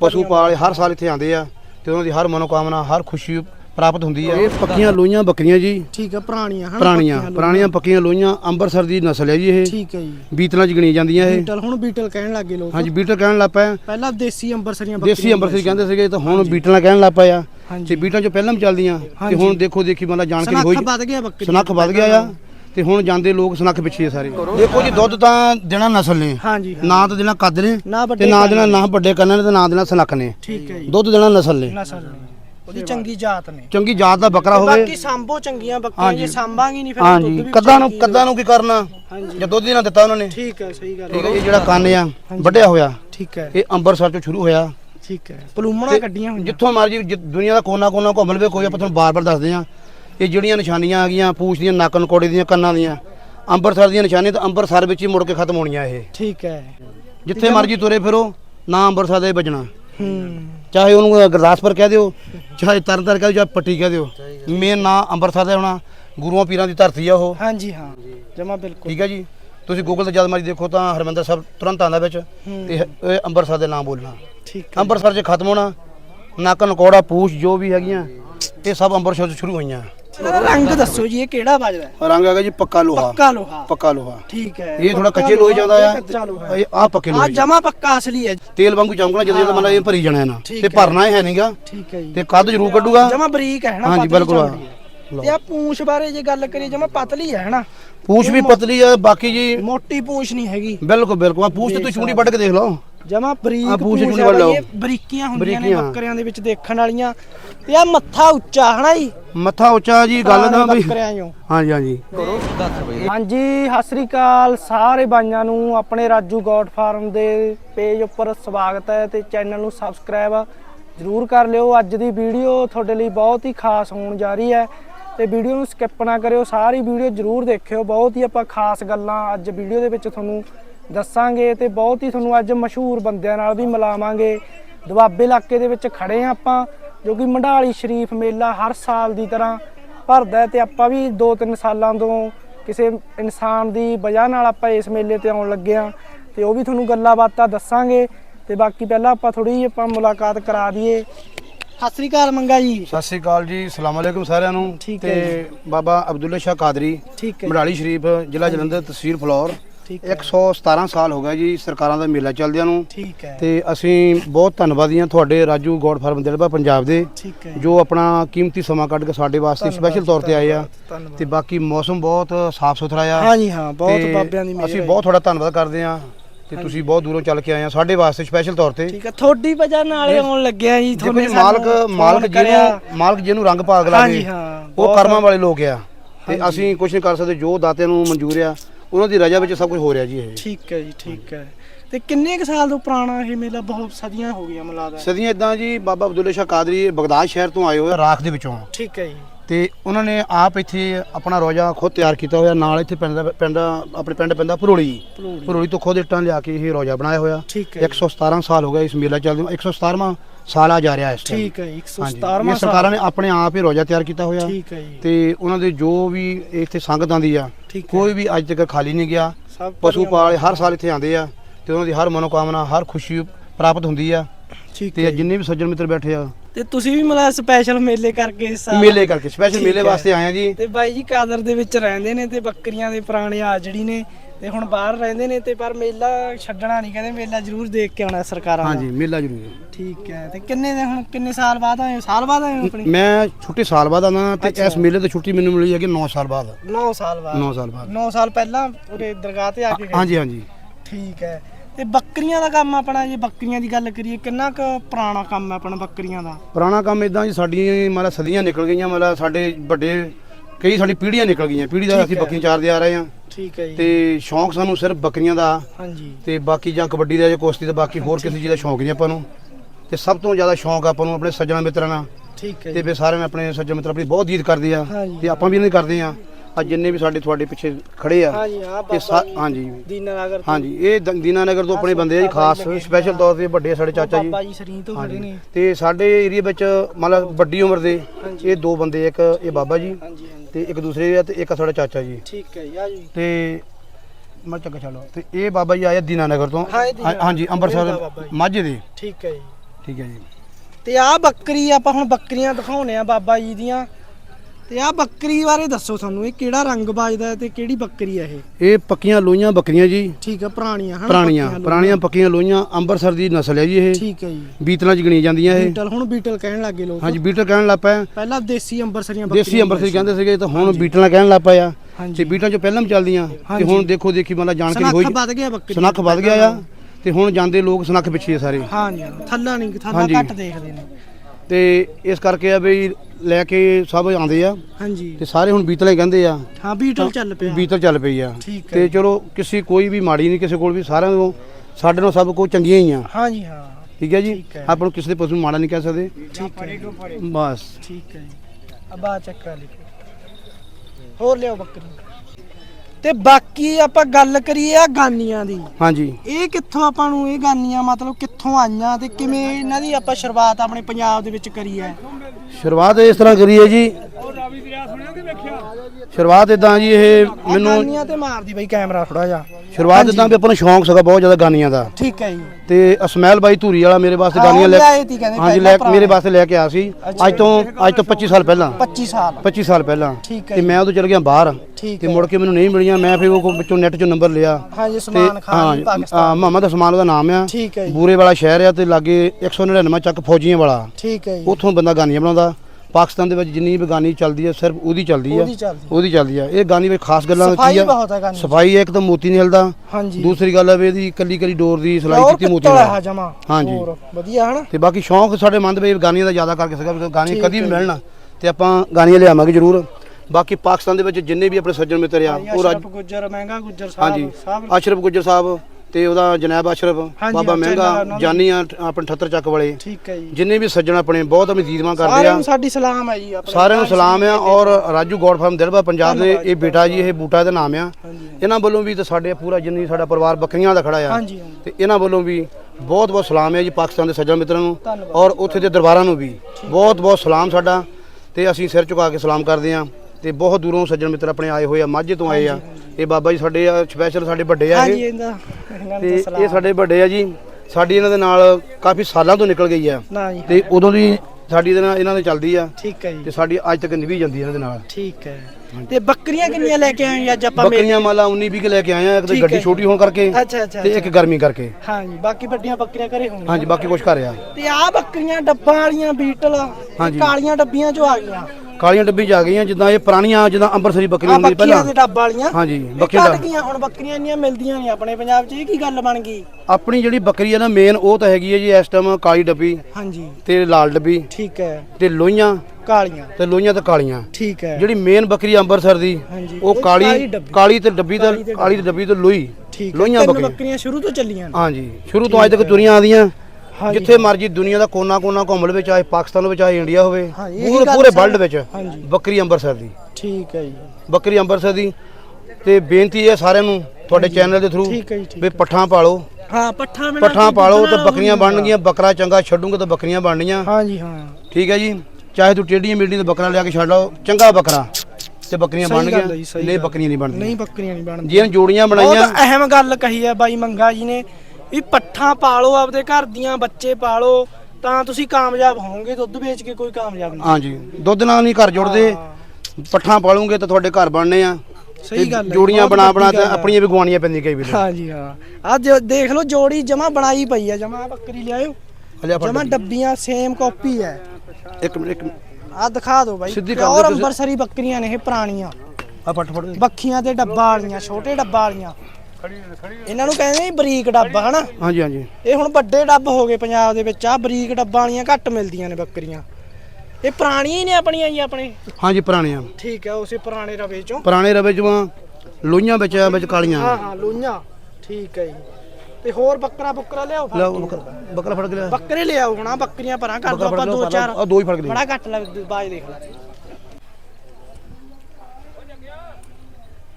ਪਸ਼ੂ ਪਾਲ ਹਰ ਸਾਲ ਇੱਥੇ ਆਉਂਦੇ ਆ ਤੇ ਉਹਨਾਂ ਦੀ ਹਰ ਮਨੋਕਾਮਨਾ ਹਰ ਖੁਸ਼ੀ ਪ੍ਰਾਪਤ ਹੁੰਦੀ ਆ। ਇਹ ਪੱਕੀਆਂ ਲੋਈਆਂ ਬੱਕਰੀਆਂ ਜੀ। ਠੀਕ ਹੈ ਪੁਰਾਣੀਆਂ ਹਨ ਪੁਰਾਣੀਆਂ ਪੁਰਾਣੀਆਂ ਪੱਕੀਆਂ ਲੋਈਆਂ ਅੰਮ੍ਰਿਤਸਰ ਦੀ ਨਸਲ ਹੈ ਜੀ ਇਹ। ਠੀਕ ਹੈ ਜੀ। ਬੀਤਲਾਂ ਚ ਗਣੀ ਜਾਂਦੀਆਂ ਇਹ। ਬੀਟਲ ਹੁਣ ਬੀਟਲ ਕਹਿਣ ਲੱਗੇ ਲੋਕ। ਹਾਂਜੀ ਬੀਟਲ ਕਹਿਣ ਲੱਗ ਪਏ। ਪਹਿਲਾਂ ਦੇਸੀ ਅੰਬਰਸਰੀਆਂ ਦੇਸੀ ਅੰਮ੍ਰਿਤਸਰ ਕਹਿੰਦੇ ਸੀਗੇ ਤਾਂ ਹੁਣ ਬੀਟਲਾਂ ਕਹਿਣ ਲੱਗ ਪਏ ਆ। ਤੇ ਬੀਟਲਾਂ ਚ ਪਹਿਲਾਂ ਵੀ ਚੱਲਦੀਆਂ। ਤੇ। ਹੁਣ ਦੇਖੋ ਦੇਖੀ ਮਤਲਬ ਜਾਣਕਾਰੀ ਸਨੱਖ ਹੋਈ। ਵੱਧ ਗਿਆ ਬੱਕਰੀ। ਸਨੱਖ ਵੱਧ ਗਿਆ ਆ। ਤੇ ਹੁਣ ਜਾਂਦੇ ਲੋਕ ਸਨੱਖ ਪਿੱਛੇ ਸਾਰੇ। ਦੇਖੋ ਜੀ ਦੁੱਧ ਤਾਂ ਦੇਣਾ ਨਸਲ ਨੇ। ਹਾਂਜੀ ਹਾਂ। ਨਾ ਤਾਂ ਦੇਣਾ ਕੱਦ ਨੇ ਤੇ ਨਾ ਦੇਣਾ ਨਾ ਵੱਡੇ ਕੰਨਾਂ ਨੇ ਤੇ ਨਾ ਦੇਣਾ ਸਨੱਖ ਨੇ। ਠੀਕ ਹੈ ਜੀ। ਦੁੱਧ ਦੇਣਾ ਨਸਲ ਨੇ। ਨਸਲ ਨੇ। ਉਹਦੀ ਚੰਗੀ ਜਾਤ ਨੇ। ਚੰਗੀ ਜਾਤ ਦਾ ਬੱਕਰਾ ਹੋਵੇ। ਬਾਕੀ ਸਾਂਭੋ ਚੰਗੀਆਂ ਬੱਕਰੀਆਂ। ਜੇ ਸਾਂਭਾਂਗੇ ਨਹੀਂ ਫਿਰ ਹਾਂਜੀ। ਦੁੱਧ ਵੀ ਕੱਦਾਂ ਨੂੰ ਕੱਦਾਂ ਨੂੰ ਕੀ ਕਰਨਾ? ਜੇ ਦੁੱਧ ਹੀ ਨਾ ਦਿੱਤਾ ਉਹਨਾਂ ਨੇ। ਠੀਕ ਹੈ ਸਹੀ ਗੱਲ ਠੀਕ ਹੈ ਇਹ ਜਿਹੜਾ ਕੰਨ ਆ ਵੱਡਿਆ ਹੋਇਆ। ਠੀਕ ਹੈ। ਇਹ ਅੰਮ੍ਰਿਤਸਰ ਤੋਂ ਸ਼ੁਰੂ ਹੋਇਆ। ਠੀਕ ਹੈ। ਪਲੂਮਣਾ ਕੱਢੀਆਂ ਹੋਈਆਂ। ਜਿੱਥੋਂ ਮਰਜ਼ੀ ਜਿ- ਦੁਨੀਆ ਦਾ ਕੋਨਾ ਕੋਨਾ ਘੁੰਮ ਲਵੇ ਕੋਈ ਆਪਾਂ ਤੁਹਾਨੂੰ ਬਾਰ-ਬਾਰ ਦੱਸਦੇ ਆ ਇਹ ਜਿਹੜੀਆਂ ਨਿਸ਼ਾਨੀਆਂ ਆ ਗਈਆਂ ਪੂਛ ਦੀਆਂ ਨੱਕ ਨਕੋੜੇ ਦੀਆਂ ਕੰਨਾਂ ਦੀਆਂ ਅੰਮ੍ਰਿਤਸਰ ਦੀਆਂ ਨਿਸ਼ਾਨੀਆਂ ਤਾਂ ਅੰਮ੍ਰਿਤਸਰ ਵਿੱਚ ਹੀ ਮੁੜ ਕੇ ਖਤਮ ਹੋਣੀਆਂ ਇਹ। ਠੀਕ ਹੈ। ਜਿੱਥੇ ਮਰਜ਼ੀ ਤੁਰੇ ਫਿਰੋ ਨਾ ਅੰਮ੍ਰਿਤਸਰ ਦੇ ਵੱਜਣਾ। ਚਾਹੇ ਉਹਨੂੰ ਗੁਰਦਾਸਪੁਰ ਕਹਿ ਦਿਓ ਚਾਹੇ ਤਰਨਤਾਰਨ ਕਹਿ ਦਿਓ ਚਾਹੇ ਪੱਟੀ ਕਹਿ ਦਿਓ। ਮੇਨ ਨਾਂ ਅੰਮ੍ਰਿਤਸਰ ਦਾ ਹੋਣਾ ਗੁਰੂਆਂ ਪੀਰਾਂ ਦੀ ਧਰਤੀ ਆ ਉਹ। ਹਾਂਜੀ ਹਾਂ। ਜਮਾ ਬਿਲਕੁਲ। ਠੀਕ ਹੈ ਜੀ? ਤੁਸੀਂ ਗੂਗਲ ਤੇ ਜਦ ਮਰਜ਼ੀ ਦੇਖੋ ਤਾਂ ਹਰਮੰਦਰ ਸਾਹਿਬ ਤੁਰੰਤ ਆਉਂਦਾ ਵਿੱਚ। ਤੇ ਇਹ ਅੰਮ੍ਰਿਤਸਰ ਦੇ ਨਾਮ ਬੋਲਣਾ। ਠੀਕ ਹੈ। ਅੰਮ੍ਰਿਤਸਰ 'ਚ ਖਤਮ ਹੋਣਾ ਨੱਕ ਨਕੌੜਾ ਪੂਛ ਜੋ ਵੀ ਹੈਗੀਆਂ ਇਹ ਸਭ ਅੰਮ੍ਰਿਤਸਰ 'ਚ ਸ਼ੁਰੂ ਹੋਈਆਂ। ਇਹਦਾ ਰੰਗ ਦੱਸੋ ਜੀ ਇਹ ਕਿਹੜਾ ਵੱਜਦਾ ਹੈ? ਰੰਗ ਹੈਗਾ ਜੀ ਪੱਕਾ ਲੋਹਾ। ਪੱਕਾ ਲੋਹਾ। ਪੱਕਾ ਲੋਹਾ। ਠੀਕ ਹੈ। ਇਹ ਥੋੜਾ ਕੱਚੇ ਲੋਹੇ ਇਹ ਆ। ਇਹ ਆ ਪੱਕੇ ਆ। ਲੋਹੇ। ਜਮਾ ਪੱਕਾ ਅਸਲੀ ਹੈ। ਜੀ। ਤੇਲ ਵਾਂਗੂ ਚਮਕਣਾ ਜਦੋਂ ਜਦੋਂ ਮਤਲਬ ਇਹ ਭਰੀ ਜਾਣਾ ਇਹਨਾਂ। ਠੀਕ ਤੇ ਹੈ। ਭਰਨਾ ਇਹ ਹੈ ਨਹੀਂਗਾ ਠੀਕ ਹੈ ਜੀ। ਤੇ ਕੱਦ ਜ਼ਰੂਰ ਕੱਢੂਗਾ। ਜਮਾ ਬਰੀਕ ਹੈ ਨਾ ਹਾਂਜੀ, ਪਤਲੀ ਬਿਲਕੁਲ। ਚਮੜੀ ਹੈ। ਤੇ ਆ ਪੂੰਛ ਬਾਰੇ ਜੇ ਗੱਲ ਕਰੀਏ ਜਮਾ ਪਤਲੀ ਹੈ ਨਾ। ਪੂਛ ਵੀ ਪਤਲੀ ਆ ਬਾਕੀ ਜੀ ਮੋਟੀ ਪੂੰਛ ਨਹੀਂ ਹੈਗੀ। ਬਿਲਕੁਲ ਬਿਲਕੁਲ। ਆ ਪੂਛ ਤੇ ਤੁਸੀਂ ਚੂੜੀ ਵੱਢ ਕੇ ਦੇਖ ਲਓ। ਜਮਾ ਬਰੀਕ ਆਹ ਪੂੰਛ ਪੂੰਛ ਵੱਲ ਲਓ। ਇਹ ਬਰੀਕੀਆਂ ਹੁੰਦੀਆਂ ਨੇ ਬਰੀਕੀਆਂ। ਬੱਕਰਿਆਂ ਦੇ ਵਿੱਚ ਦੇਖਣ ਵਾਲੀਆਂ। ਤੇ ਆ ਮੱਥਾ ਉੱਚਾ ਹਨਾ ਜੀ? ਮੱਥਾ ਉੱਚਾ ਜੀ ਗੱਲ ਦਾ ਵੀ। ਹਾਂਜੀ ਹਾਂਜੀ। ਹਾਂਜੀ ਸਤਿ ਸ੍ਰੀ ਅਕਾਲ ਸਾਰੇ ਬਾਈਆਂ ਨੂੰ ਆਪਣੇ ਰਾਜੂ ਗੋਟ ਫਾਰਮ ਦੇ ਪੇਜ ਉੱਪਰ ਸਵਾਗਤ ਹੈ ਤੇ ਚੈਨਲ ਨੂੰ ਸਬਸਕ੍ਰਾਈਬ ਜਰੂਰ ਕਰ ਲਿਓ। ਅੱਜ ਦੀ ਵੀਡੀਓ ਤੁਹਾਡੇ ਲਈ ਬਹੁਤ ਹੀ ਖਾਸ ਹੋਣ ਜਾ ਰਹੀ ਹੈ ਤੇ ਵੀਡੀਓ ਨੂੰ ਸਕਿਪ ਨਾ ਕਰਿਓ ਸਾਰੀ ਵੀਡੀਓ ਜਰੂਰ ਦੇਖਿਓ। ਬਹੁਤ ਹੀ ਆਪਾਂ ਖਾਸ ਗੱਲਾਂ ਅੱਜ ਵੀਡੀਓ ਦੇ ਵਿੱਚ ਤੁਹਾਨੂੰ ਦੱਸਾਂਗੇ ਤੇ ਬਹੁਤ ਹੀ ਤੁਹਾਨੂੰ ਅੱਜ ਮਸ਼ਹੂਰ ਬੰਦਿਆਂ ਨਾਲ ਵੀ ਮਿਲਾਵਾਂਗੇ। ਦੁਆਬੇ ਇਲਾਕੇ ਦੇ ਵਿੱਚ ਖੜੇ ਹਾਂ ਆਪਾਂ। ਜੋ ਕਿ ਮੰਡਾਲੀ ਸ਼ਰੀਫ ਮੇਲਾ ਹਰ ਸਾਲ ਦੀ ਤਰ੍ਹਾਂ ਭਰਦਾ ਹੈ ਤੇ ਆਪਾਂ ਵੀ 2-3 ਸਾਲਾਂ ਤੋਂ ਕਿਸੇ ਇਨਸਾਨ ਦੀ ਵਜ੍ਹਾ ਨਾਲ ਆਪਾਂ ਇਸ ਮੇਲੇ ਤੇ ਆਉਣ ਲੱਗੇ ਆ ਤੇ ਉਹ ਵੀ ਤੁਹਾਨੂੰ ਗੱਲਾਂ ਬਾਤਾਂ ਦੱਸਾਂਗੇ ਤੇ ਬਾਕੀ ਪਹਿਲਾਂ ਆਪਾਂ ਥੋੜੀ ਜਿਹੀ ਆਪਾਂ ਮੁਲਾਕਾਤ ਕਰਾ ਦਈਏ। ਸਤਿ ਸ੍ਰੀ ਅਕਾਲ ਮੰਗਾ ਜੀ। ਸਤਿ ਸ੍ਰੀ ਅਕਾਲ ਜੀ ਸਲਾਮ ਅਲੈਕੁਮ ਸਾਰਿਆਂ ਨੂੰ। ਠੀਕ ਹੈ ਤੇ ਬਾਬਾ ਅਬਦੁੱਲਾ ਸ਼ਾਹ ਕਾਦਰੀ ਠੀਕ ਹੈ ਮੜਾਲੀ ਸ਼ਰੀਫ ਜ਼ਿਲ੍ਹਾ ਜਲੰਧਰ ਤਹਿਸੀਲ ਫਲੌਰ। ਠੀਕ ਹੈ। 117 ਸਾਲ ਹੋ ਗਏ ਜੀ ਸਰਕਾਰਾਂ ਦਾ ਮੇਲਾ ਚੱਲਦਿਆਂ ਨੂੰ। ਠੀਕ ਹੈ। ਤੇ ਅਸੀਂ ਬਹੁਤ ਧੰਨਵਾਦੀ ਹਾਂ ਤੁਹਾਡੇ ਰਾਜੂ ਗੋਡ ਫਾਰਮ ਦਿਲਬਾ ਪੰਜਾਬ ਦੇ ਠੀਕ ਹੈ। ਜੋ ਆਪਣਾ ਕੀਮਤੀ ਸਮਾਂ ਕੱਢ ਕੇ ਸਾਡੇ ਵਾਸਤੇ ਸਪੈਸ਼ਲ ਤੌਰ ਤੇ ਆਏ ਆ। ਤੇ ਬਾਕੀ ਮੌਸਮ ਬਹੁਤ ਸਾਫ਼ ਸੁਥਰਾ ਆ। ਹਾਂਜੀ ਹਾਂ ਬਹੁਤ ਬਾਬਿਆਂ ਦੀ ਮਿਹਰ ਅਸੀਂ ਹੈ। ਬਹੁਤ ਤੁਹਾਡਾ ਧੰਨਵਾਦ ਕਰਦੇ ਆ ਤੇ ਤੁਸੀਂ ਬਹੁਤ ਦੂਰੋਂ ਚੱਲ ਕੇ ਆਏ ਆ ਸਾਡੇ ਵਾਸਤੇ ਸਪੈਸ਼ਲ ਤੌਰ ਤੇ। ਠੀਕ ਹੈ ਤੁਹਾਡੀ ਵਜ੍ਹਾ ਨਾਲ ਹੀ ਆਉਣ ਲੱਗਿਆ ਜੀ ਜੀ ਮਾਲਕ ਮਾਲਕ ਜਿਹਨੂੰ ਮਾਲਕ ਜਿਹਨੂੰ ਰੰਗ ਭਾਗ ਲਾਵੇ ਹਾਂਜੀ ਹਾਂ ਉਹ ਕਰਮਾਂ ਵਾਲੇ ਲੋਕ ਆ। ਤੇ ਅਸੀਂ ਕੁਝ ਨਹੀਂ ਕਰ ਸਕਦੇ ਜੋ ਦਾਤੇ ਨੂੰ ਮਨਜ਼ੂਰ ਆ ਉਹਨਾਂ ਦੀ ਰਜ਼ਾ ਵਿੱਚ ਸਭ ਕੁਝ ਹੋ ਰਿਹਾ ਜੀ ਇਹ। ਠੀਕ ਹੈ ਜੀ ਠੀਕ ਹੈ। ਤੇ ਕਿੰਨੇ ਕੁ ਸਾਲ ਤੋਂ ਪੁਰਾਣਾ ਇਹ ਮੇਲਾ ਬਹੁਤ ਸਦੀਆਂ ਹੋ ਗਈਆਂ ਮੈਨੂੰ ਲੱਗਦਾ ਸਦੀਆਂ ਇਦਾਂ ਜੀ ਬਾਬਾ ਅਬਦੁੱਲਾ ਸ਼ਾਹ ਕਾਦਰੀ ਬਗਦਾਦ ਸ਼ਹਿਰ ਤੋਂ ਆਏ ਹੋਏ ਆ, ਰਾਖ ਦੇ ਵਿੱਚੋਂ। ਠੀਕ ਹੈ ਜੀ। ਤੇ ਉਹਨਾਂ ਨੇ ਆਪ ਇੱਥੇ ਆਪਣਾ ਰੋਜਾ ਖੁਦ ਤਿਆਰ ਕੀਤਾ ਹੋਇਆ ਨਾਲ ਇੱਥੇ ਪਿੰਡ ਦਾ ਪਿੰਡ ਆਪਣੇ ਪਿੰਡ ਪੈਂਦਾ ਭਰੋਲੀ ਭਰੋਲੀ। ਭਰੋਲੀ ਤੋਂ ਖੁਦ ਇੱਟਾਂ ਲਿਆ ਕੇ ਇਹ ਰੋਜਾ ਬਣਾਇਆ ਹੋਇਆ। ਠੀਕ ਹੈ 117 ਸਾਲ ਹੋ ਗਏ ਇਸ ਮੇਲਾ ਚੱਲਦੇ ਨੂੰ। 117ਵਾਂ ਸਾਲ ਆ ਜਾ ਰਿਹਾ ਇਸ time। ਠੀਕ ਹੈ ਹਾਂਜੀ। 117ਵਾਂ ਇਹ ਸਰਕਾਰਾਂ ਨੇ ਆਪਣੇ ਆਪ ਹੀ ਰੋਜਾ ਤਿਆਰ ਕੀਤਾ ਹੋਇਆ। ਠੀਕ ਹੈ ਜੀ। ਤੇ ਉਹਨਾਂ ਦੇ ਜੋ ਵੀ ਇੱਥੇ ਸੰਗਤ ਆਉਂਦੀ ਆ ਕੋਈ ਵੀ ਅੱਜ ਤੱਕ ਖਾਲੀ ਨਹੀਂ ਗਿਆ। ਪਸ਼ੂ ਪਾਲ ਹਰ ਸਾਲ ਇੱਥੇ ਆਉਂਦੇ ਆ ਤੇ ਉਹਨਾਂ ਦੀ ਹਰ ਮਨੋਕਾਮਨਾ ਹਰ ਖੁਸ਼ੀ ਪ੍ਰਾਪਤ ਹੁੰਦੀ ਆ। ਠੀਕ ਤੇ ਜਿੰਨੇ ਵੀ ਸੱਜਣ ਮਿੱਤਰ ਬੈਠੇ ਆ ਤੇ ਤੁਸੀਂ ਵੀ ਮਤਲਬ ਸਪੈਸ਼ਲ ਮੇਲੇ ਕਰਕੇ ਸਾਲ- ਮੇਲੇ ਕਰਕੇ ਸਪੈਸ਼ਲ ਮੇਲੇ। ਵਾਸਤੇ ਆਏ ਆ ਜੀ। ਤੇ ਬਾਈ ਜੀ ਕਾਦਰ ਦੇ ਵਿੱਚ ਰਹਿੰਦੇ ਨੇ ਤੇ ਬੱਕਰੀਆਂ ਦੇ ਪੁਰਾਣੇ ਆਜੜੀ ਨੇ। ਤੇ ਹੁਣ ਬਾਹਰ ਰਹਿੰਦੇ ਨੇ ਤੇ ਪਰ ਮੇਲਾ ਛੱਡਣਾ ਨਹੀਂ ਕਹਿੰਦੇ ਮੇਲਾ ਜ਼ਰੂਰ ਦੇਖ ਕੇ ਆਉਣਾ ਸਰਕਾਰਾਂ ਦਾ। ਹਾਂਜੀ ਮੇਲਾ ਜ਼ਰੂਰ। ਠੀਕ ਹੈ ਤੇ ਕਿੰਨੇ ਦੇ ਹੁਣ ਕਿੰਨੇ ਸਾਲ ਬਾਅਦ ਆਏ ਹੋ? ਸਾਲ ਬਾਅਦ ਆਏ ਹੋ ਆਪਣੀ? ਮੈਂ ਛੁੱਟੀ ਸਾਲ ਬਾਅਦ ਆਣਾ ਤੇ। ਇਸ ਮੇਲੇ ਤੋਂ ਛੁੱਟੀ ਮੈਨੂੰ ਮਿਲੀ ਹੈ ਕਿ 9 ਸਾਲ ਬਾਅਦ। 9 ਸਾਲ ਬਾਅਦ। 9 ਸਾਲ ਬਾਅਦ। 9 ਸਾਲ ਪਹਿਲਾਂ ਉਰੇ ਦਰਗਾਹ ਤੇ ਆ ਕੇ ਗਏ? ਹਾਂਜੀ ਹਾਂਜੀ। ਠੀਕ ਹੈ ਤੇ ਬੱਕਰੀਆਂ ਦਾ ਕੰਮ ਆਪਣਾ ਜੇ ਬੱਕਰੀਆਂ ਦੀ ਗੱਲ ਕਰੀਏ ਕਿੰਨਾ ਕੁ ਪੁਰਾਣਾ ਕੰਮ ਹੈ ਆਪਣਾ ਬੱਕਰੀਆਂ ਦਾ? ਪੁਰਾਣਾ ਕੰਮ ਇਦਾਂ ਜੀ ਸਾਡੀਆਂ ਮਤਲਬ ਸਦੀਆਂ ਨਿਕਲ ਗਈਆਂ ਮਤਲਬ ਸਾਡੇ ਵੱਡੇ ਕਈ ਸਾਡੀ ਪੀੜ੍ਹੀਆਂ ਨਿਕਲ ਗਈਆਂ ਪੀੜ੍ਹੀ ਦਾ ਠੀਕ ਅਸੀਂ ਹੈ। ਬੱਕਰੀਆਂ ਚਾਰਦੇ ਆ ਰਹੇ ਹਾਂ। ਠੀਕ ਹੈ ਜੀ। ਤੇ ਸ਼ੌਂਕ ਸਾਨੂੰ ਸਿਰਫ ਬੱਕਰੀਆਂ ਦਾ। ਹਾਂਜੀ। ਤੇ ਬਾਕੀ ਜਾਂ ਕਬੱਡੀ ਦਾ ਜਾਂ ਕੁਸ਼ਤੀ ਦਾ ਬਾਕੀ ਹੋਰ ਕਿਸੇ ਚੀਜ਼ ਦਾ ਸ਼ੌਂਕ ਨਹੀਂ ਆਪਾਂ ਨੂੰ। ਤੇ ਸਭ ਤੋਂ ਜ਼ਿਆਦਾ ਸ਼ੌਂਕ ਆਪਾਂ ਨੂੰ ਆਪਣੇ ਸੱਜਣਾ ਮਿੱਤਰਾਂ ਨਾਲ। ਠੀਕ ਹੈ ਤੇ ਜੀ। ਫਿਰ ਸਾਰੇ ਆਪਣੇ ਸੱਜਣ ਮਿੱਤਰ ਆਪਣੀ ਬਹੁਤ ਜੀਤ ਕਰਦੇ ਆ। ਹਾਂਜੀ। ਤੇ ਆਪਾਂ ਵੀ ਇਹਨਾਂ ਦੀ ਕਰਦੇ ਆ। ਅੱਜ ਜਿੰਨੇ ਵੀ ਸਾਡੇ ਤੁਹਾਡੇ ਪਿੱਛੇ ਖੜੇ ਆ ਹਾਂਜੀ ਹਾਂ ਤੇ ਸਾ- ਬਾਬਾ ਜੀ ਹਾਂਜੀ। ਦੀਨਾਨਗਰ ਤੋਂ। ਹਾਂਜੀ ਇਹ ਦ- ਦੀਨਾਨਗਰ ਤੋਂ ਆਪਣੇ ਬੰਦੇ ਆ ਜੀ ਖਾਸ ਸਪੈਸ਼ਲ ਤੌਰ ਤੇ ਵੱਡੇ ਸਾਡੇ ਚਾਚਾ ਜੀ। ਬਾਬਾ ਜੀ ਸਰੀਂ ਤੋਂ ਖੜੇ ਨੇ। ਹਾਂਜੀ ਤੇ ਸਾਡੇ ਏਰੀਆ ਵਿੱਚ ਮਤਲਬ ਵੱਡੀ ਉਮਰ ਦੇ ਹਾਂਜੀ। ਇਹ ਦੋ ਬੰਦੇ ਇੱਕ ਇਹ ਬਾਬਾ ਜੀ। ਹਾਂਜੀ ਹਾਂਜੀ। ਤੇ ਇੱਕ ਦੂਸਰੇ ਆ ਤੇ ਇੱਕ ਸਾਡਾ ਚਾਚਾ ਜੀ। ਠੀਕ ਹੈ ਜੀ ਆ ਜੀ। ਤੇ ਮੈਂ ਚੱਕ ਚਲੋ ਤੇ ਇਹ ਬਾਬਾ ਜੀ ਆਇਆ ਦੀਨਾਨਗਰ ਤੋਂ। ਹਾਂ, ਇਹ ਦੀਨਾਨਗਰ। ਹਾਂਜੀ ਅੰਮ੍ਰਿਤਸਰ ਜੀ। ਮਾਝੇ ਦੇ। ਠੀਕ ਹੈ ਜੀ। ਠੀਕ ਹੈ ਜੀ। ਤੇ ਆ ਬੱਕਰੀ ਆਪਾਂ ਹੁਣ ਬੱਕਰੀਆਂ ਦਿਖਾਉਣੇ ਆ ਬਾਬਾ ਜੀ ਦੀਆਂ। ਤੇ ਆ ਬੱਕਰੀ ਬਾਰੇ ਦੱਸੋ ਸਾਨੂੰ ਇਹ ਕਿਹੜਾ ਰੰਗ ਬਾਜਦਾ ਹੈ ਤੇ ਕਿਹੜੀ ਬੱਕਰੀ ਹੈ ਇਹ? ਇਹ ਪੱਕੀਆਂ ਲੋਈਆਂ ਬੱਕਰੀਆਂ ਜੀ। ਠੀਕ ਹੈ ਪੁਰਾਣੀਆਂ ਹਨ? ਪੁਰਾਣੀਆਂ ਪੁਰਾਣੀਆਂ ਪੱਕੀਆਂ ਲੋਈਆਂ ਅੰਮ੍ਰਿਤਸਰ ਦੀ ਨਸਲ ਹੈ ਜੀ ਇਹ। ਠੀਕ ਹੈ ਜੀ। ਬੀਤਲਾਂ ਚ ਗਣੀ ਜਾਂਦੀਆਂ ਇਹ। ਬੀਟਲ ਹੁਣ ਬੀਟਲ ਕਹਿਣ ਲੱਗੇ ਲੋਕ। ਹਾਂਜੀ ਬੀਟਲ ਕਹਿਣ ਲੱਗ ਪਏ। ਪਹਿਲਾਂ ਦੇਸੀ ਅੰਬਰਸਰੀਆਂ ਦੇਸੀ ਅੰਮ੍ਰਿਤਸਰ ਕਹਿੰਦੇ ਸੀਗੇ ਤਾਂ ਹੁਣ ਬੀਟਲਾਂ ਕਹਿਣ ਲੱਗ ਪਏ ਆ। ਤੇ ਬੀਟਾਂ ਚ ਪਹਿਲਾਂ ਵੀ ਚੱਲਦੀਆਂ। ਤੇ। ਹੁਣ ਦੇਖੋ ਦੇਖੀ ਮਤਲਬ ਜਾਣਕਾਰੀ ਸਨੱਖ ਹੋਈ। ਵੱਧ ਗਿਆ ਬੱਕਰੀ। ਸਨੱਖ ਵੱਧ ਗਿਆ ਆ। ਤੇ ਹੁਣ ਜਾਂਦੇ ਲੋਕ ਸਨੱਖ ਪਿੱਛੇ ਸਾਰੇ। ਹਾਂਜੀ। ਥੱਲਾ ਨਹੀਂ ਥੱਲਾ। ਘੱਟ ਦੇਖਦੇ ਨੇ। ਤੇ ਇਸ ਕਰਕੇ ਆ ਵੀ ਲੈ ਕੇ ਸਭ ਆਉਂਦੇ ਆ। ਹਾਂਜੀ। ਤੇ ਸਾਰੇ ਹੁਣ ਬੀਤਲਾਂ ਕਹਿੰਦੇ ਆ। ਹਾਂ ਬੀਟਲ ਚੱਲ ਪਿਆ। ਬੀਤਲ ਚੱਲ ਪਈ ਆ। ਠੀਕ ਹੈ। ਤੇ ਚਲੋ ਕਿਸੇ ਕੋਈ ਵੀ ਮਾੜੀ ਨਹੀਂ ਕਿਸੇ ਕੋਲ ਵੀ ਸਾਰਿਆਂ ਨੂੰ ਸਾਡੇ ਨਾਲ ਸਭ ਕੁਝ ਚੰਗੀਆਂ ਹੀ ਆ। ਹਾਂਜੀ ਹਾਂ। ਠੀਕ ਹੈ ਜੀ? ਠੀਕ ਹੈ। ਆਪਾਂ ਨੂੰ ਕਿਸੇ ਦੇ ਪਸ਼ੂ ਨੂੰ ਮਾੜਾ ਨਹੀਂ ਕਹਿ ਸਕਦੇ। ਠੀਕ ਹੈ ਬਸ। ਠੀਕ ਹੈ ਜੀ। ਅਬਾ ਚੱਕ ਕਰਾ ਲਿਖੋ ਹੋਰ ਲਿਓ ਬੱਕਰੀ। ਤੇ ਬਾਕੀ ਆਪਾਂ ਗੱਲ ਕਰੀਏ ਆ ਗਾਨੀਆਂ ਦੀ। ਹਾਂਜੀ। ਇਹ ਕਿੱਥੋਂ ਆਪਾਂ ਨੂੰ ਇਹ ਗਾਨੀਆਂ ਮਤਲਬ ਕਿੱਥੋਂ ਆਈਆਂ ਤੇ ਕਿਵੇਂ ਇਹਨਾਂ ਦੀ ਆਪਾਂ ਸ਼ੁਰੂਆਤ ਆਪਣੇ ਪੰਜਾਬ ਦੇ ਵਿੱਚ ਕਰੀ ਹੈ? ਸ਼ੁਰੂਆਤ ਇਸ ਤਰ੍ਹਾਂ ਕਰੀਏ ਜੀ। ਸ਼ੁਰੂਆਤ ਇਦਾਂ ਜੀ ਇਹ ਮੈਨੂੰ ਗਾਨੀਆਂ ਤੇ ਮਾਰਦੀ ਬਈ ਕੈਮਰਾ ਥੋੜਾ ਜਿਹਾ। ਸ਼ੁਰੂਆਤ ਇਦਾਂ ਵੀ ਆਪਾਂ ਨੂੰ ਸ਼ੌਂਕ ਸੀਗਾ ਬਹੁਤ ਜ਼ਿਆਦਾ ਗਾਨੀਆਂ ਦਾ। ਠੀਕ ਹੈ ਜੀ। ਤੇ ਅਸਮੈਲ ਬਾਈ ਧੂਰੀ ਵਾਲਾ ਮੇਰੇ ਵਾਸਤੇ ਗਾਨੀਆਂ ਲੈ ਹਾਂਜੀ ਲੈ ਮੇਰੇ। ਵਾਸਤੇ ਲੈ ਕੇ ਆਇਆ ਸੀ। ਅੱਜ ਤੋਂ ਅੱਜ ਤੋਂ 25 ਸਾਲ ਪਹਿਲਾਂ। 25 ਸਾਲ। 25 ਸਾਲ ਪਹਿਲਾਂ। ਤੇ। ਮੈਂ ਉਦੋਂ ਚਲ ਗਿਆ ਬਾਹਰ ਤੇ ਮੁੜ ਕੇ ਮੈਨੂੰ ਨਹੀਂ ਮਿਲੀਆਂ। ਮੈਂ ਫਿਰ ਉਹ ਵਿੱਚੋਂ ਨੈਟ ਚੋਂ ਨੰਬਰ ਲਿਆ। ਹਾਂਜੀ ਤੇ ਸਲਮਾਨ ਖਾਨ ਪਾਕਿਸਤਾਨ। ਮੁਹੰਮਦ ਉਸਮਾਨ ਉਹਦਾ ਨਾਮ ਆ। ਬੂਰੇ ਵਾਲਾ ਸ਼ਹਿਰ ਆ ਤੇ ਲਾਗੇ 199 ਚੱਕ ਫੌਜੀਆਂ ਵਾਲਾ। ਠੀਕ ਹੈ ਜੀ। ਉੱਥੋਂ ਬੰਦਾ ਗਾਨੀਆਂ ਬਣਾਉਂਦਾ। ਪਾਕਿਸਤਾਨ ਦੇ ਵਿੱਚ ਜਿੰਨੀ ਵੀ ਗਾਨੀ ਚੱਲਦੀ ਹੈ ਸਿਰਫ ਉਹਦੀ ਚੱਲਦੀ ਆ ਉਹਦੀ ਚੱਲਦੀ ਉਹਦੀ ਚੱਲਦੀ ਆ ਇਹ ਗਾਨੀ ਵਿੱਚ ਖਾਸ ਗੱਲਾਂ ਸਫ਼ਾਈ ਕੀ ਆ। ਬਹੁਤ ਹੈ ਗਾਨੀ ਸਫ਼ਾਈ ਇੱਕ ਤਾਂ ਮੋਤੀ ਨਹੀਂ ਹਿਲਦਾ ਹਾਂਜੀ। ਦੂਸਰੀ ਗੱਲ ਹੈ ਵੀ ਇਹਦੀ ਕੱਲੀ ਕੱਲੀ ਡੋਰ ਦੀ ਸਿਲਾਈ ਕੀਤੀ ਮੋਤੀ ਨਾਲ ਹੈ ਜਮਾ। ਹਾਂਜੀ। ਵਧੀਆ ਹਨਾ? ਤੇ ਬਾਕੀ ਸ਼ੌਂਕ ਸਾਡੇ ਮਨ ਦੇ ਵਿੱਚ ਗਾਨੀਆਂ ਦਾ ਜ਼ਿਆਦਾ ਕਰਕੇ ਸੀਗਾ ਵੀ ਠੀਕ ਕਦੀ ਵੀ ਹੈ ਮਿਲਣ ਤੇ ਆਪਾਂ ਗਾਨੀਆਂ ਲਿਆਵਾਂਗੇ ਜ਼ਰੂਰ। ਬਾਕੀ ਪਾਕਿਸਤਾਨ ਦੇ ਵਿੱਚ ਜਿੰਨੇ ਵੀ ਆਪਣੇ ਸੱਜਣ ਮਿੱਤਰ ਆ ਉਹ ਰਾਜ ਅਸ਼ਰਫ ਗੁੱਜਰ ਮਹਿੰਗਾ ਗੁੱਜਰ ਹਾਂਜੀ। ਸਾਹਿਬ ਸਾਹਿਬ ਅਸ਼ਰਫ ਗੁੱਜਰ ਸਾਹਿਬ ਤੇ ਉਹਦਾ ਜਨਾਬ ਅਸ਼ਰਫ ਹਾਂਜੀ, ਬਾਬਾ ਹਾਂ, ਮਹਿੰਗਾ ਦਾ। ਜਾਨੀਆਂ ਆਪਣੇ 78 ਚੱਕ ਵਾਲੇ। ਠੀਕ ਹੈ ਜੀ। ਜਿੰਨੇ ਵੀ ਸੱਜਣ ਆਪਣੇ ਬਹੁਤ ਅਮੀਜ਼ੀਦਮਾ ਕਰਦੇ ਸਾਰਿਆਂ ਆ ਨੂੰ ਸਾਡੀ ਸਲਾਮ ਹੈ ਜੀ ਆਪਣੇ ਸਾਰਿਆਂ ਨੂੰ ਸਲਾਮ ਆ ਔਰ ਰਾਜੂ ਗੋਡ ਫਾਰਮ ਦਿਲਬਾ ਪੰਜਾਬ ਦੇ ਇਹ ਬੇਟਾ ਜੀ ਇਹ ਬੂਟਾ ਦਾ ਨਾਮ ਆ। ਹਾਂਜੀ ਇਹਨਾਂ ਵੱਲੋਂ ਵੀ ਤੇ ਸਾਡੇ ਪੂਰਾ ਜਿੰਨੀ ਸਾਡਾ ਪਰਿਵਾਰ ਬੱਕਰੀਆਂ ਦਾ ਖੜਾ ਆ। ਹਾਂਜੀ ਹਾਂਜੀ। ਤੇ ਇਹਨਾਂ ਵੱਲੋਂ ਵੀ ਬਹੁਤ ਬਹੁਤ ਸਲਾਮ ਹੈ ਜੀ ਪਾਕਿਸਤਾਨ ਦੇ ਸੱਜਣ ਮਿੱਤਰਾਂ ਨੂੰ ਧੰਨਵਾਦ। ਔਰ ਉੱਥੇ ਦੇ ਦਰਬਾਰਾਂ ਨੂੰ ਵੀ। ਬਹੁਤ ਬਹੁਤ ਸਲਾਮ ਸਾਡਾ ਤੇ ਅਸੀਂ ਸਿਰ ਝੁਕਾ ਕੇ ਸਲਾਮ ਕਰਦੇ ਹਾਂ। ਤੇ ਬਹੁਤ ਦੂਰੋਂ ਸੱਜਣ ਮਿੱਤਰ ਆਪਣੇ ਆਏ ਹੋਏ ਆ ਮਾਝੇ ਤੋਂ ਆਏ ਆ। ਇਹ ਬਾਬਾ ਜੀ ਸਾਡੇ ਆ ਸਪੈਸ਼ਲ ਸਾਡੇ ਵੱਡੇ ਆ ਹਾਂਜੀ ਇਹ ਇਹਦਾ ਇਹਨਾਂ ਤੇ ਨੂੰ ਇਹ ਸਾਡੇ ਵੱਡੇ ਆ ਜੀ। ਸਾਡੀ ਇਹਨਾਂ ਦੇ ਨਾਲ ਕਾਫੀ ਸਾਲਾਂ ਤੋਂ ਨਿਕਲ ਗਈ ਆ। ਨਾ ਜੀ। ਤੇ ਉਦੋਂ ਦੀ ਸਾਡੀ ਇਹਦੇ ਨਾਲ ਇਹਨਾਂ ਦੇ ਚੱਲਦੀ ਆ। ਠੀਕ ਹੈ ਜੀ। ਤੇ ਸਾਡੀ ਅੱਜ ਤੱਕ ਨਿਭੀ ਜਾਂਦੀ ਇਹਨਾਂ ਦੇ ਨਾਲ। ਠੀਕ ਹੈ। ਤੇ ਬੱਕਰੀਆਂ ਕਿੰਨੀਆਂ ਲੈ ਕੇ ਆਏ ਅੱਜ ਆਪਾਂ ਮੇਲੇ ਬੱਕਰੀਆਂ ਮਾਲਾ 19 20 ਕੇ ਲੈ ਕੇ ਆਏ ਆ ਇੱਕ ਤਾਂ ਠੀਕ ਗੱਡੀ ਹੈ। ਛੋਟੀ ਹੋਣ ਕਰਕੇ ਅੱਛਾ ਅੱਛਾ ਤੇ ਇੱਕ ਗਰਮੀ ਕਰਕੇ। ਹਾਂਜੀ ਬਾਕੀ ਵੱਡੀਆਂ ਬੱਕਰੀਆਂ ਘਰੇ ਹੋਣਗੀਆਂ ਹਾਂਜੀ ਬਾਕੀ ਕੁਝ ਘਰ ਆ। ਤੇ ਆਹ ਬੱਕਰੀਆਂ ਡੱਬਾਂ ਵਾਲੀਆਂ ਬੀਟਲ ਹਾਂਜੀ। ਕਾਲੀਆਂ ਡੱਬੀਆਂ ਚੋਂ ਆ ਗਈਆਂ। ਕਾਲੀਆਂ ਡੱਬੀ ਚ ਆ ਗਈਆਂ ਜਿੱਦਾਂ ਇਹ ਪੁਰਾਣੀਆਂ ਜਿੱਦਾਂ ਅੰਮ੍ਰਿਤਸਰੀ ਬੱਕਰੀ ਆ ਹੁੰਦੀ ਸੀ ਬੱਕਰੀਆਂ ਪਹਿਲਾਂ। ਦੇ ਡੱਬ ਵਾਲੀਆਂ? ਹਾਂਜੀ ਇਹ ਬੱਕਰੀ ਘੱਟ ਦਾ। ਗਈਆਂ ਹੁਣ ਬੱਕਰੀਆਂ ਇੰਨੀਆਂ ਮਿਲਦੀਆਂ ਨਹੀਂ ਆਪਣੇ ਪੰਜਾਬ 'ਚ ਇਹ ਕੀ ਗੱਲ ਬਣ ਗਈ? ਆਪਣੀ ਜਿਹੜੀ ਬੱਕਰੀ ਹੈ ਨਾ ਮੇਨ ਉਹ ਤਾਂ ਹੈਗੀ ਹੈ ਜੀ ਇਸ ਟਾਈਮ ਕਾਲੀ ਡੱਬੀ ਹਾਂਜੀ। ਤੇ ਲਾਲ ਡੱਬੀ ਠੀਕ ਹੈ। ਤੇ ਲੋਈਆਂ ਕਾਲੀਆਂ। ਤੇ ਲੋਈਆਂ ਤੇ ਕਾਲੀਆਂ। ਠੀਕ ਹੈ। ਜਿਹੜੀ ਮੇਨ ਬੱਕਰੀ ਅੰਮ੍ਰਿਤਸਰ ਦੀ ਹਾਂਜੀ ਉਹ ਕਾਲੀ ਕਾਲੀ ਡੱਬੀ। ਕਾਲੀ ਤੇ ਡੱਬੀ ਕਾਲੀ ਤੇ ਤੇ ਕਾਲੀ ਤੇ ਡੱਬੀ। ਤੇ ਲੋਈ ਠੀਕ ਹੈ। ਲੋਈਆਂ ਤਿੰਨ ਬੱਕਰੀਆਂ। ਬੱਕਰੀਆਂ ਸ਼ੁਰੂ ਤੋਂ ਚੱਲੀਆਂ ਨੇ। ਹਾਂਜੀ ਸ਼ੁਰੂ ਤੋਂ ਅੱਜ ਤੱਕ ਤੁਰੀਆਂ ਆਦੀਆਂ ਹਾਂਜੀ। ਜਿੱਥੇ ਮਰਜ਼ੀ ਦੁਨੀਆ ਦਾ ਕੋਨਾ ਕੋਨਾ ਘੁੰਮ ਲਵੇ ਚਾਹੇ ਪਾਕਿਸਤਾਨ ਵਿੱਚ ਚਾਹੇ ਇੰਡੀਆ ਹੋਵੇ ਹਾਂਜੀ, ਇਹੀ ਪੂਰੇ ਗੱਲ ਪੂਰੇ। ਵਰਲਡ ਵਿੱਚ ਹਾਂਜੀ। ਬੱਕਰੀ ਅੰਮ੍ਰਿਤਸਰ ਦੀ। ਠੀਕ ਹੈ ਜੀ। ਬੱਕਰੀ ਅੰਮ੍ਰਿਤਸਰ ਦੀ। ਤੇ ਬੇਨਤੀ ਹੈ ਸਾਰਿਆਂ ਨੂੰ ਤੁਹਾਡੇ ਚੈਨਲ ਦੇ ਥਰੂ ਠੀਕ ਹੈ ਜੀ, ਠੀਕ ਵੀ ਪੱਠਾਂ ਪਾਲੋ। ਹਾਂ ਪੱਠਾ ਬਿਨਾਂ ਪੱਠਾਂ ਪਾਲੋ ਤੇ ਬੱਕਰੀਆਂ ਉਹ ਬਣਨਗੀਆਂ ਬੱਕਰਾ ਚੰਗਾ ਛੱਡੂਗੇ ਤਾਂ ਬੱਕਰੀਆਂ ਬਣਨੀਆਂ। ਹਾਂਜੀ ਹਾਂ। ਠੀਕ ਹੈ ਜੀ ਚਾਹੇ ਤੂੰ ਟੇਡੀਆਂ ਮਿਲਦੀਆਂ ਤੇ ਬੱਕਰਾ ਲਿਆ ਕੇ ਛੱਡ ਲਓ ਚੰਗਾ ਬੱਕਰਾ। ਤੇ ਬੱਕਰੀਆਂ ਸਹੀ ਗੱਲ ਹੈ ਜੀ, ਸਹੀ ਨਹੀਂ ਗੱਲ। ਬੱਕਰੀਆਂ ਨਹੀਂ ਬਣਦੀਆਂ। ਨਹੀਂ ਬੱਕਰੀਆਂ ਨਹੀਂ ਬਣਦੀਆਂ। ਜੇ ਜੋੜੀਆਂ ਬਹੁਤ ਬਣਾਈਆਂ। ਅਹਿਮ ਗੱਲ ਕਹੀ ਹੈ ਬਾਈ ਮੰਗਾ ਜੀ ਨੇ। ਵੀ ਪੱਠਾਂ ਪਾਲੋ ਆਪਦੇ ਘਰ ਦੀਆਂ ਬੱਚੇ ਪਾਲੋ ਤਾਂ ਤੁਸੀਂ ਕਾਮਯਾਬ ਹੋਵੋਗੇ ਦੁੱਧ ਵੇਚ ਕੇ ਕੋਈ ਕਾਮਯਾਬ ਨਹੀਂ। ਹਾਂਜੀ ਦੁੱਧ ਨਾਲ ਨਹੀਂ ਘਰ ਜੁੜਦੇ। ਪੱਠਾਂ ਪਾਲੂਗੇ ਤਾਂ ਤੁਹਾਡੇ ਘਰ ਬਣਨੇ ਆ। ਸਹੀ ਤੇ ਗੱਲ ਹੈ ਜੋੜੀਆਂ ਬਣਾ ਬਣਾ ਹੈ। ਆਪਣੀਆਂ ਵੀ ਗਵਾਣੀਆਂ ਪੈਂਦੀਆਂ ਕਈ ਵੇਲੇ ਹਾਂਜੀ ਹਾਂ। ਆ ਦੇਖ ਲਓ ਜੋੜੀ ਜਮਾ ਬਣਾਈ ਪਈ ਹੈ ਜਮਾ ਬੱਕਰੀ ਲਿਆਇਓ। ਜਮਾ ਡੱਬੀਆਂ ਸੇਮ ਕਾਪੀ ਹੈ। ਇੱਕ ਮਿੰਟ ਇੱਕ ਆ ਦਿਖਾ ਦਿਓ ਬਾਈ ਸਿੱਧੀ ਕਰ ਤੁਸੀਂ। ਅੰਬਰਸਰੀ ਬੱਕਰੀਆਂ ਨੇ ਇਹ ਪੁਰਾਣੀਆਂ। ਆ ਫਟ ਫੜ। ਬੱਖੀਆਂ ਤੇ ਡੱਬਾ ਵਾਲੀਆਂ ਛੋਟੇ ਡੱਬਾ ਵਾਲੀਆਂ। ਇਹਨਾਂ ਨੂੰ ਕਹਿੰਦੇ ਨੇ ਬਰੀਕ ਡੱਬਾ ਹਨਾ? ਹਾਂਜੀ ਹਾਂਜੀ। ਇਹ ਹੁਣ ਵੱਡੇ ਡੱਬ ਹੋ ਗਏ ਪੰਜਾਬ ਦੇ ਵਿੱਚ ਆ ਬਰੀਕ ਡੱਬਾਂ ਵਾਲੀਆਂ ਘੱਟ ਮਿਲਦੀਆਂ ਨੇ ਬੱਕਰੀਆਂ। ਇਹ ਪੁਰਾਣੀਆਂ ਹੀ ਨੇ ਆਪਣੀਆਂ ਜੀ ਆਪਣੇ? ਹਾਂਜੀ ਪੁਰਾਣੀਆਂ। ਠੀਕ ਹੈ ਉਸੇ ਪੁਰਾਣੇ ਰਵੇ ਚੋਂ। ਪੁਰਾਣੇ ਰਵੇ ਜਵਾਂ ਲੋਈਆਂ ਵਿੱਚ ਆ, ਵਿੱਚ ਕਾਲੀਆਂ। ਹਾਂ ਹਾਂ ਲੋਈਆਂ ਠੀਕ ਹੈ ਜੀ। ਤੇ ਹੋਰ ਬੱਕਰਾ ਬੁੱਕਰਾ ਲਿਆਓ ਫੜ ਲਓ ਕੇ। ਬੱਕਰਾ ਬੱਕਰਾ ਫੜ ਕੇ ਲਿਆ ਬੱਕਰੇ ਲਿਆਓ ਹੁਣ ਬੱਕਰੀਆਂ ਪਰਾਂ ਕਰ ਦੋ ਆਪਾਂ ਦੋ। ਚਾਰ। ਆਹ ਦੋ ਹੀ ਫੜ ਕੇ ਲਿਆਓ। ਬੜਾ ਘੱਟ ਲੱਗ ਬਾਜ ਦੇਖ ਲੈ।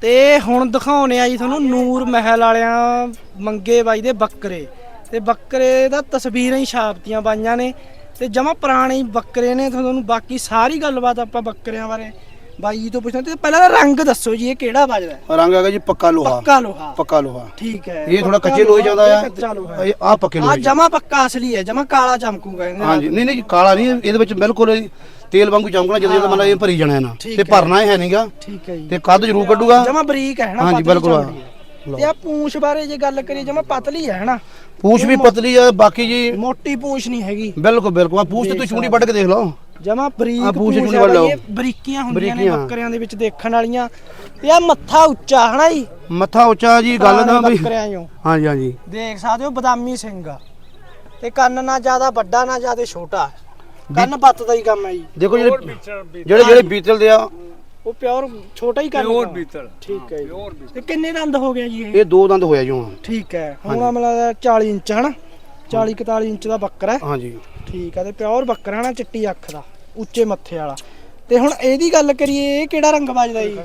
ਤੇ ਹੁਣ ਦਿਖਾਉਣੇ ਆ ਜੀ ਤੁਹਾਨੂੰ ਨੂਰ ਮਹਿਲ ਵਾਲਿਆਂ ਮੰਗੇ ਬਾਈ ਦੇ ਬੱਕਰੇ। ਤੇ ਬੱਕਰੇ ਦਾ ਤਸਵੀਰਾਂ ਹੀ ਛਾਪਤੀਆਂ ਬਾਈਆਂ ਨੇ। ਤੇ ਜਮਾ ਪੁਰਾਣੇ ਬੱਕਰੇ ਨੇ, ਤੁਹਾਨੂੰ ਬਾਕੀ ਸਾਰੀ ਗੱਲਬਾਤ ਆਪਾਂ ਬੱਕਰਿਆਂ ਬਾਰੇ ਬਾਈ ਜੀ ਤੋਂ ਪੁੱਛਣਾ ਤੇ ਪਹਿਲਾਂ ਤਾਂ ਰੰਗ ਦੱਸੋ ਜੀ ਇਹ ਕਿਹੜਾ ਵੱਜਦਾ ਹੈ? ਰੰਗ ਹੈਗਾ ਜੀ ਪੱਕਾ ਲੋਹਾ। ਪੱਕਾ ਲੋਹਾ। ਪੱਕਾ ਲੋਹਾ। ਠੀਕ ਹੈ। ਇਹ ਥੋੜਾ ਕੱਚੇ ਲੋਹੇ ਜਾਂਦਾ ਆ। ਕੱਚਾ ਲੋਹਾ ਇਹ ਆ ਪੱਕੇ ਆ ਲੋਹੇ 'ਚ। ਜਮਾ ਪੱਕਾ ਅਸਲੀ ਹੈ ਜਮਾ ਕਾਲਾ ਚਮਕੂਗਾ ਇਹਦੇ ਨਾਲ। ਹਾਂਜੀ ਨਹੀਂ ਨਹੀਂ ਕਾਲਾ ਨਹੀਂ ਇਹਦੇ ਵਿੱਚ ਬਿਲਕੁਲ ਤੇਲ ਵਾਂਗੂ ਚਮਕਣਾ ਜਦੋਂ ਜਦੋਂ ਮਤਲਬ ਇਹ ਭਰੀ ਜਾਣਾ ਇਹਨਾਂ ਠੀਕ ਤੇ ਹੈ। ਭਰਨਾ ਇਹ ਹੈ ਨਹੀਂਗਾ ਠੀਕ ਹੈ ਜੀ। ਤੇ ਕੱਦ ਜ਼ਰੂਰ ਕੱਢੂਗਾ। ਜਮਾ ਬਰੀਕ ਹੈ ਨਾ ਹਾਂਜੀ, ਪਤਲੀ ਬਿਲਕੁਲ। ਚਮੜੀ ਹੈ। ਤੇ ਆ ਪੂੰਛ ਬਾਰੇ ਜੇ ਗੱਲ ਕਰੀਏ ਜਮਾ ਪਤਲੀ ਹੈ ਹਨਾ ਪੂਛ ਵੀ ਪਤਲੀ ਆ ਬਾਕੀ ਜੀ ਮੋਟੀ ਪੂੰਛ ਨਹੀਂ ਹੈਗੀ। ਬਿਲਕੁਲ ਬਿਲਕੁਲ। ਆ ਪੂਛ ਤੇ ਤੁਸੀਂ ਚੂੜੀ ਵੱਢ ਕੇ ਦੇਖ ਲਓ। ਜਮਾ ਬਰੀਕ ਪੂੰਛ ਵੱਲ ਬਾਈ, ਬਰੀਕੀਆਂ ਹੁੰਦੀਆਂ ਨੇ। ਬੱਕਰਿਆਂ ਦੇ ਵਿੱਚ ਦੇਖਣ ਵਾਲੀਆਂ। ਤੇ ਆ ਮੱਥਾ ਉੱਚਾ ਹਨਾ ਜੀ? ਮੱਥਾ ਉੱਚਾ ਜੀ ਗੱਲ ਦਾ ਪੁਰਾਣੇ ਵੀ ਬੱਕਰਿਆਂ ਚੋਂ। ਹਾਂਜੀ ਹਾਂਜੀ। ਦੇਖ ਸਕਦੇ ਹੋ ਬਦਾਮੀ ਸਿੰਘ ਆ। ਤੇ ਕੰਨ ਨਾ ਜ਼ਿਆਦਾ ਵੱਡਾ ਨਾ ਜ਼ਿਆਦਾ ਛੋਟਾ। ਕੰਨ ਪੱਤ ਦਾ ਹੀ ਕੰਮ ਹੈ ਜੀ। ਦੇਖੋ ਜਿਹੜੇ ਜਿਹੜੇ ਜਿਹੜੇ ਬੀਤਲ ਦੇ ਆ। ਉਹ ਪਿਓਰ ਛੋਟਾ ਹੀ ਕੰਨ ਪਿਓਰ। ਬੀਤਲ ਠੀਕ ਹੈ ਜੀ। ਤੇ ਕਿੰਨੇ ਦੰਦ ਹੋ ਗਿਆ ਜੀ ਇਹ? ਇਹ ਦੋ ਦੰਦ ਹੋਇਆ ਜੋ ਠੀਕ ਹੈ। ਹੁਣ ਆ ਮਤਲਬ 40 ਇੰਚ ਹਨਾ? 40 41 ਇੰਚ ਦਾ ਬੱਕਰਾ ਹੈ। ਹਾਂਜੀ। ਠੀਕ ਆ ਤੇ ਪਿਓਰ ਬੱਕਰਾ ਨਾ ਚਿੱਟੀ ਅੱਖ ਦਾ ਉੱਚੇ ਮੱਥੇ ਵਾਲਾ। ਤੇ ਹੁਣ ਇਹਦੀ ਗੱਲ ਕਰੀਏ ਇਹ ਕਿਹੜਾ ਰੰਗ ਵੱਜਦਾ ਜੀ?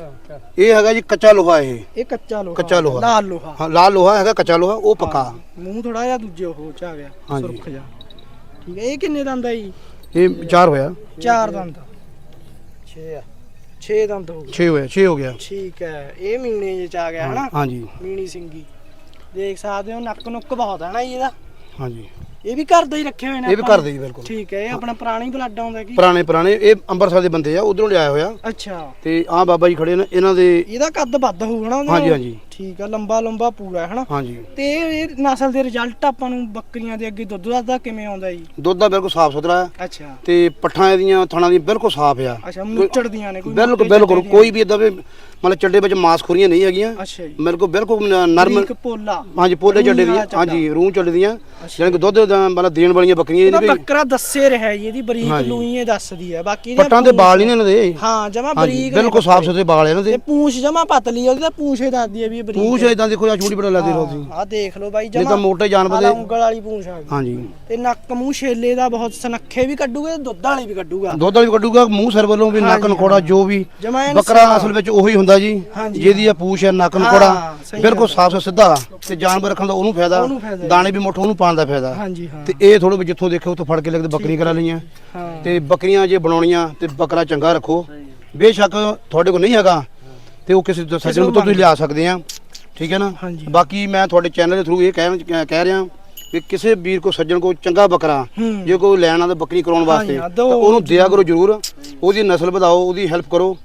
ਇਹ ਹੈਗਾ ਜੀ ਕੱਚਾ ਲੋਹਾ ਇਹ। ਇਹ ਕੱਚਾ ਲੋਹਾ ਕੱਚਾ ਲੋਹਾ। ਲਾਲ ਲੋਹਾ। ਹਾਂ ਲਾਲ ਲੋਹਾ ਹੈਗਾ ਕੱਚਾ ਲੋਹਾ ਉਹ ਪੱਕਾ। ਮੂੰਹ ਥੋੜਾ ਜਿਹਾ ਦੂਜੇ ਉਹ ਚ ਆ ਗਿਆ ਹਾਂਜੀ। ਸੁਰਖ ਜਾ ਠੀਕ ਹੈ ਇਹ ਕਿੰਨੇ ਦੰਦ ਆ ਜੀ? ਇਹ ਚਾਰ ਹੋਇਆ। ਚਾਰ ਦੰਦ। 6 ਆ। 6 ਦੰਦ ਹੋ ਗਏ। 6 ਹੋਇਆ 6 ਹੋ ਗਿਆ। ਠੀਕ ਹੈ ਇਹ ਮੀਣੇ ਚ ਆ ਗਿਆ ਹਨਾ? ਹਾਂਜੀ। ਮੀਣੀ ਸਿੰਗੀ। ਦੇਖ ਸਕਦੇ ਹੋ ਨੱਕ ਨੁੱਕ ਬਹੁਤ ਹੈ ਨਾ ਜੀ ਇਹਦਾ। ਹਾਂਜੀ। ਇਹ ਵੀ ਘਰ ਦਾ ਹੀ ਰੱਖੇ ਹੋਏ ਨੇ ਇਹ ਵੀ ਆਪਾਂ ਘਰ ਦੇ ਜੀ ਬਿਲਕੁਲ। ਠੀਕ ਹੈ ਇਹ ਆਪਣਾ ਪੁਰਾਣਾ ਹੀ ਬਲੱਡ ਆਉਂਦਾ ਕੀ? ਪੁਰਾਣੇ ਪੁਰਾਣੇ ਇਹ ਅੰਮ੍ਰਿਤਸਰ ਦੇ ਬੰਦੇ ਆ ਉਧਰੋਂ ਲਿਆਇਆ ਹੋਇਆ। ਅੱਛਾ। ਤੇ ਆਹ ਬਾਬਾ ਜੀ ਖੜੇ ਨੇ ਇਹਨਾਂ ਦੇ ਇਹਦਾ ਕੱਦ ਵੱਧ ਹੋਊ ਨਾ ਉਹਦੇ ਹਾਂਜੀ? ਹਾਂਜੀ। ਠੀਕ ਆ ਲੰਬਾ ਲੰਬਾ ਪੂਰਾ ਹੈ ਹਨਾ? ਹਾਂਜੀ। ਤੇ ਇਹ ਨਸਲ ਦੇ ਰਿਜ਼ਲਟ ਆਪਾਂ ਨੂੰ ਬੱਕਰੀਆਂ ਦੇ ਅੱਗੇ ਦੁੱਧ ਦਾ ਕਿਵੇਂ ਆਉਂਦਾ ਜੀ? ਦੁੱਧ ਦਾ ਬਿਲਕੁਲ ਸਾਫ਼ ਸੁਥਰਾ ਹੈ। ਅੱਛਾ। ਤੇ ਪੱਠਾਂ ਇਹਦੀਆਂ ਥਣਾ ਦੀ ਬਿਲਕੁਲ ਸਾਫ਼ ਆ। ਅੱਛਾ ਮੁੱਚੜਦੀਆਂ ਨੇ ਕੋਈ ਬਿਲਕੁਲ ਬਿਲਕੁਲ ਕੋਈ ਵੀ ਇਦਾਂ ਵੀ ਮਤਲਬ ਚੱਡੇ ਵਿੱਚ ਮਾਸਖੋਰੀਆਂ ਨਹੀਂ ਹੈਗੀਆਂ। ਅੱਛਾ ਜੀ। ਬਿਲਕੁਲ ਬਿਲਕੁਲ ਨਰਮ ਬਰੀਕ ਪੋਲਾ। ਹਾਂਜੀ ਪੋਲੇ ਚੱਡੇ ਦੀਆਂ ਵਾਲਾ। ਹਾਂਜੀ ਰੂਹ ਚੱਡੇ ਦੀਆਂ। ਜਾਣੀ ਕਿ ਦੁੱਧ ਦਾ ਮਤਲਬ ਦੇਣ ਵਾਲੀਆਂ ਬੱਕਰੀਆਂ ਇਹਦਾ ਬੱਕਰਾ ਦੱਸੇ ਰਿਹਾ ਜੀ ਇਹਦੀ ਬਰੀਕ ਹਾਂਜੀ। ਲੂਈ ਇਹ ਦੱਸਦੀ ਹੈ। ਬਾਕੀ ਪੱਟਾਂ ਦੇ ਬਾਲ ਨਹੀਂ ਇਹਨਾਂ ਦੇ ਹਾਂ ਜਮਾ ਬਰੀਕ ਬਿਲਕੁਲ ਸਾਫ਼ ਸੁਥਰੇ ਬਾਲ ਇਹਨਾਂ ਤੇ ਦੇ ਪੂੰਛ ਜਮਾ ਪਤਲੀ ਆ, ਉਹਦੀ ਤਾਂ ਪੂੰਛ ਦੱਸਦੀ ਹੈ ਵੀ ਬਰੀਕ ਪੂਛ ਇਦਾਂ ਦੇਖੋ ਆ ਛੋਟੀ ਬੜਾ ਲੱਗਦੀ ਰੋਦੀ ਆ ਦੇਖ ਲਓ ਬਾਈ ਜਮਾ ਤਾਂ ਮੋਟੇ ਜਾਨਵਰ ਦੇ ਉਂਗਲ ਵਾਲੀ ਪੂੰਛ ਆ ਗਈ। ਹਾਂਜੀ। ਤੇ ਨੱਕ ਮੂੰਹ ਛੇਲੇ ਦਾ ਬਹੁਤ ਸਨੱਖੇ ਵੀ ਕੱਢੂਗਾ ਦੁੱਧ ਵਾਲੀ ਵੀ ਕੱਢੂਗਾ। ਦੁੱਧ ਵਾਲੀ ਕੱਢੂਗਾ ਮੂੰਹ ਸਿਰ ਵੱਲੋਂ ਵੀ ਨੱਕ ਨਖੋੜਾ ਜੋ ਵੀ। ਬੱਕਰਾ। ਅਸਲ ਵਿੱਚ ਉਹੀ ਹੁੰਦਾ ਜੀ। ਜਿਹਦੀ ਆ ਪੂਛ ਹੈ ਨੱਕ ਸਹੀ ਬਿਲਕੁਲ ਸਾਫ਼ ਸਿੱਧਾ ਤੇ ਜਾਨਵਰ ਰੱਖਣ ਦਾ ਉਹਨੂੰ ਫਾਇਦਾ। ਦਾਣੇ ਵੀ ਮੁੱਠ ਉਹਨੂੰ ਪਾਣ ਦਾ ਫਾਇਦਾ। ਤੇ ਇਹ ਥੋੜੇ ਜਿੱਥੋਂ ਦੇਖੋ ਉੱਥੋਂ ਫੜ ਕੇ ਲੱਗਦੇ ਬੱਕਰੀ ਕਰਾ ਲਈਆਂ। ਤੇ ਬੱਕਰੀਆਂ ਜੇ ਬਣਾਉਣੀਆਂ ਤੇ ਬੱਕਰਾ ਚੰਗਾ ਰੱਖੋ। ਬੇਸ਼ੱਕ ਤੁਹਾਡੇ ਕੋਲ ਨਹੀਂ ਹੈਗਾ ਤੇ ਉਹ ਕਿਸੇ ਸੱਜਣ ਤੋਂ ਤੁਸੀਂ ਲਿਆ ਸਕਦੇ ਆ। ਠੀਕ ਹੈ ਨਾ? ਹਾਂਜੀ। ਬਾਕੀ ਮੈਂ ਤੁਹਾਡੇ ਚੈਨਲ ਦੇ ਥਰੂ ਇਹ ਕਹਿ ਕਹਿ ਰਿਹਾ ਕਿ ਕਿਸੇ ਵੀਰ ਕੋ ਸੱਜਣ ਕੋ ਚੰਗਾ ਬੱਕਰਾ ਹੂੰ। ਜੇ ਕੋਈ ਲੈਣਾ ਤਾਂ ਬੱਕਰੀ ਕਰਾਉਣ ਵਾਸਤੇ ਹਾਂ, ਤਾਂ ਉਹਨੂੰ ਦਿਆ ਕਰੋ ਜਰੂਰ। ਉਹਦੀ ਨਸਲ ਵਧਾਓ ਉਹਦੀ ਹੈਲਪ ਕਰੋ।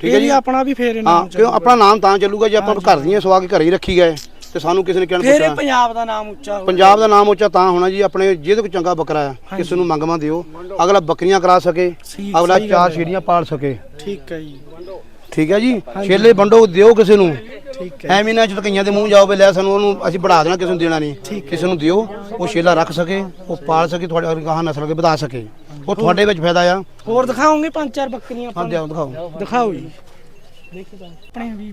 ਠੀਕ ਹੈ ਜੀ? ਆਪਣਾ ਵੀ ਫੇਰ ਹਾਂ ਨਾਮ ਕਿਉਂ ਆਪਣਾ ਨਾਮ ਤਾਂ ਚੱਲੂਗਾ ਜੇ ਆਪਾਂ ਘਰ ਦੀਆਂ ਸਵਾ ਕੇ ਘਰੇ ਹੀ ਰੱਖੀ ਗਏ ਤੇ ਸਾਨੂੰ ਕਿਸੇ ਨੇ ਕਹਿਣ ਫੇਰ ਇਹ ਪੰਜਾਬ ਦਾ ਨਾਮ ਉੱਚਾ ਹੋਊ ਪੰਜਾਬ ਦਾ ਨਾਮ ਉੱਚਾ ਤਾਂ ਹੋਣਾ ਜੀ ਆਪਣੇ ਜਿਹਦੇ ਕੋ ਚੰਗਾ ਬੱਕਰਾ ਆ ਕਿਸੇ ਨੂੰ ਮੰਗਵਾ ਦਿਓ। ਅਗਲਾ ਬੱਕਰੀਆਂ ਕਰਾ ਸਕੇ ਸਹੀ- ਅਗਲਾ ਸਹੀ ਗੱਲ ਚਾਰ ਹੈ। ਛੇੜੀਆਂ ਪਾਲ ਸਕੇ। ਠੀਕ ਹੈ ਜੀ। ਠੀਕ ਹੈ ਜੀ? ਛੇਲੇ ਵੰਡੋ ਦਿਓ ਕਿਸੇ ਨੂੰ। ਠੀਕ ਹੈ। ਐਵੇਂ ਨਾ ਜਦ ਕਈਆਂ ਦੇ ਮੂੰਹ ਜਾਓ ਵੀ ਲੈ ਸਾਨੂੰ ਉਹਨੂੰ ਅਸੀਂ ਬੜਾ ਦੇਣਾ ਕਿਸੇ ਨੂੰ ਦੇਣਾ ਨਹੀਂ। ਕਿਸੇ ਨੂੰ ਦਿਓ ਉਹ ਛੇਲਾ ਰੱਖ ਸਕੇ ਉਹ ਪਾਲ ਸਕੇ ਤੁਹਾਡੇ ਅਗਰ ਗਾਹਾਂ ਨਸਲ ਕੇ ਵਧਾ ਸਕੇ। ਉਹ ਤੁਹਾਡੇ ਵਿੱਚ ਫਾਇਦਾ ਆ। ਹੋਰ ਦਿਖਾਓਗੇ ਪੰਜ ਚਾਰ ਬੱਕਰੀਆਂ ਹਾਂ ਦਿਓ ਦਿਖਾਓ। ਦਿਖਾਓ ਜੀ।